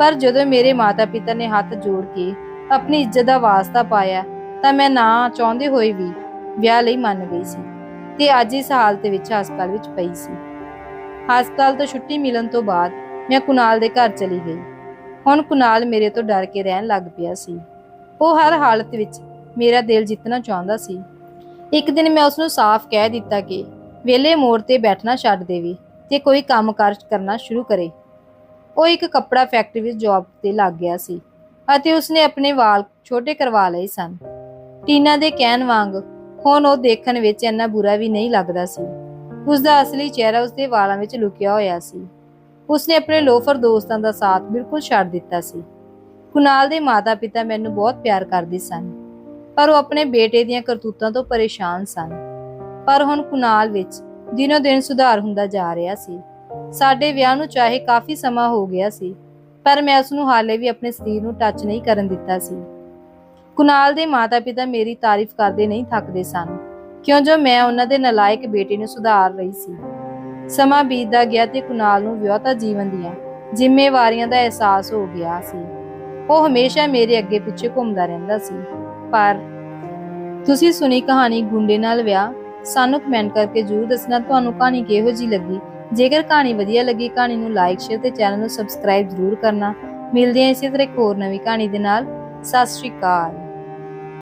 ਪਰ ਜਦੋਂ ਮੇਰੇ ਮਾਤਾ-ਪਿਤਾ ਨੇ ਹੱਥ ਜੋੜ ਕੇ ਆਪਣੀ ਇੱਜ਼ਤ ਦਾ ਵਾਸਤਾ ਪਾਇਆ, ਤਾਂ ਮੈਂ ਨਾ ਚਾਹੁੰਦੇ ਹੋਏ ਵੀ ਵਿਆਹ ਲਈ ਮੰਨ ਗਈ ਸੀ ਤੇ ਅੱਜ ਇਸ ਹਾਲਤ ਵਿੱਚ ਹਸਪਤਾਲ ਵਿੱਚ ਪਈ ਸੀ। ਹਸਪਤਾਲ ਤੋਂ ਛੁੱਟੀ ਮਿਲਣ ਤੋਂ ਬਾਅਦ ਮੈਂ ਕੁਨਾਲ ਦੇ ਘਰ ਚਲੀ ਗਈ। ਹੁਣ ਕੁਨਾਲ ਮੇਰੇ ਤੋਂ ਡਰ ਕੇ ਰਹਿਣ ਲੱਗ ਪਿਆ ਸੀ। ਉਹ ਹਰ ਹਾਲਤ ਵਿੱਚ ਮੇਰਾ ਦਿਲ ਜਿੱਤਣਾ ਚਾਹੁੰਦਾ ਸੀ। ਇੱਕ ਦਿਨ ਮੈਂ ਉਸ ਨੂੰ ਸਾਫ਼ ਕਹਿ ਦਿੱਤਾ ਕਿ ਵੇਲੇ ਮੋੜ ਤੇ ਬੈਠਣਾ ਛੱਡ ਦੇਵੇ ਤੇ ਕੋਈ ਕੰਮਕਾਰ ਕਰਨਾ ਸ਼ੁਰੂ ਕਰੇ। ਉਹ ਇੱਕ ਕੱਪੜਾ ਫੈਕਟਰੀ ਵਿੱਚ ਜੌਬ ਤੇ ਲੱਗ ਗਿਆ ਸੀ ਅਤੇ ਉਸਨੇ ਆਪਣੇ ਵਾਲ ਛੋਟੇ ਕਰਵਾ ਲਏ ਸਨ। ਟੀਨਾ ਦੇ ਕਹਿਣ ਵਾਂਗ ਹੁਣ ਉਹ ਦੇਖਣ ਵਿੱਚ ਇੰਨਾ ਬੁਰਾ ਵੀ ਨਹੀਂ ਲੱਗਦਾ ਸੀ। ਉਸ ਦਾ ਅਸਲੀ ਚਿਹਰਾ ਉਸਦੇ ਵਾਲਾਂ ਵਿੱਚ ਲੁਕਿਆ ਹੋਇਆ ਸੀ। ਉਸਨੇ ਆਪਣੇ ਲੋਫਰ ਦੋਸਤਾਂ ਦਾ ਸਾਥ ਬਿਲਕੁਲ ਛੱਡ ਦਿੱਤਾ ਸੀ। ਕੁਨਾਲ ਦੇ ਮਾਤਾ-ਪਿਤਾ ਮੈਨੂੰ ਬਹੁਤ ਪਿਆਰ ਕਰਦੇ ਸਨ, ਪਰ ਉਹ ਆਪਣੇ ਬੇਟੇ ਦੀਆਂ ਕਰਤੂਤਾਂ ਤੋਂ ਪਰੇਸ਼ਾਨ ਸਨ। ਪਰ ਹੁਣ ਕੁਨਾਲ ਵਿੱਚ ਦਿਨੋ ਦਿਨ ਸੁਧਾਰ ਹੁੰਦਾ ਜਾ ਰਿਹਾ ਸੀ। ਸਾਡੇ ਵਿਆਹ ਨੂੰ ਚਾਹੇ ਕਾਫੀ ਸਮਾਂ ਹੋ ਗਿਆ ਸੀ, ਪਰ ਮੈਂ ਉਸ ਨੂੰ ਹਾਲੇ ਵੀ ਆਪਣੇ ਸਰੀਰ ਨੂੰ ਟੱਚ ਨਹੀਂ ਕਰਨ ਦਿੱਤਾ ਸੀ। ਕੁਨਾਲ ਦੇ ਮਾਤਾ-ਪਿਤਾ ਮੇਰੀ ਤਾਰੀਫ ਕਰਦੇ ਨਹੀਂ ਥੱਕਦੇ ਸਨ, ਕਿਉਂ ਜੋ ਮੈਂ ਉਹਨਾਂ ਦੇ ਨਲਾਇਕ ਬੇਟੇ ਨੂੰ ਸੁਧਾਰ ਰਹੀ ਸੀ। ਸਮਾਂ ਬੀਤਦਾ ਗਿਆ ਤੇ ਕੁਨਾਲ ਨੂੰ ਵਿਆਹਤਾ ਜੀਵਨ ਦੀਆਂ ਜ਼ਿੰਮੇਵਾਰੀਆਂ ਦਾ ਅਹਿਸਾਸ ਹੋ ਗਿਆ ਸੀ। ਉਹ ਹਮੇਸ਼ਾ ਮੇਰੇ ਅੱਗੇ ਪਿੱਛੇ ਘੁੰਮਦਾ ਰਹਿੰਦਾ ਸੀ। ਪਰ ਤੁਸੀਂ ਸੁਣੀ ਕਹਾਣੀ ਗੁੰਡੇ ਨਾਲ ਵਿਆਹ, ਸਾਨੂੰ ਕਮੈਂਟ ਕਰਕੇ ਜਰੂਰ ਦੱਸਣਾ, ਤੁਹਾਨੂੰ ਕਹਾਣੀ ਕਿਹੋ ਜੀ ਲੱਗੀ? ਜੇਕਰ ਕਹਾਣੀ ਵਧੀਆ ਲੱਗੀ, ਕਹਾਣੀ ਨੂੰ ਲਾਈਕ ਸ਼ੇਅਰ ਤੇ ਚੈਨਲ ਨੂੰ ਸਬਸਕ੍ਰਾਈਬ ਜਰੂਰ ਕਰਨਾ। ਮਿਲਦੇ ਹਾਂ ਇਸੇ ਤਰ੍ਹਾਂ ਇੱਕ ਹੋਰ ਨਵੀਂ ਕਹਾਣੀ ਦੇ ਨਾਲ। ਸਤਿ ਸ਼੍ਰੀ ਅਕਾਲ।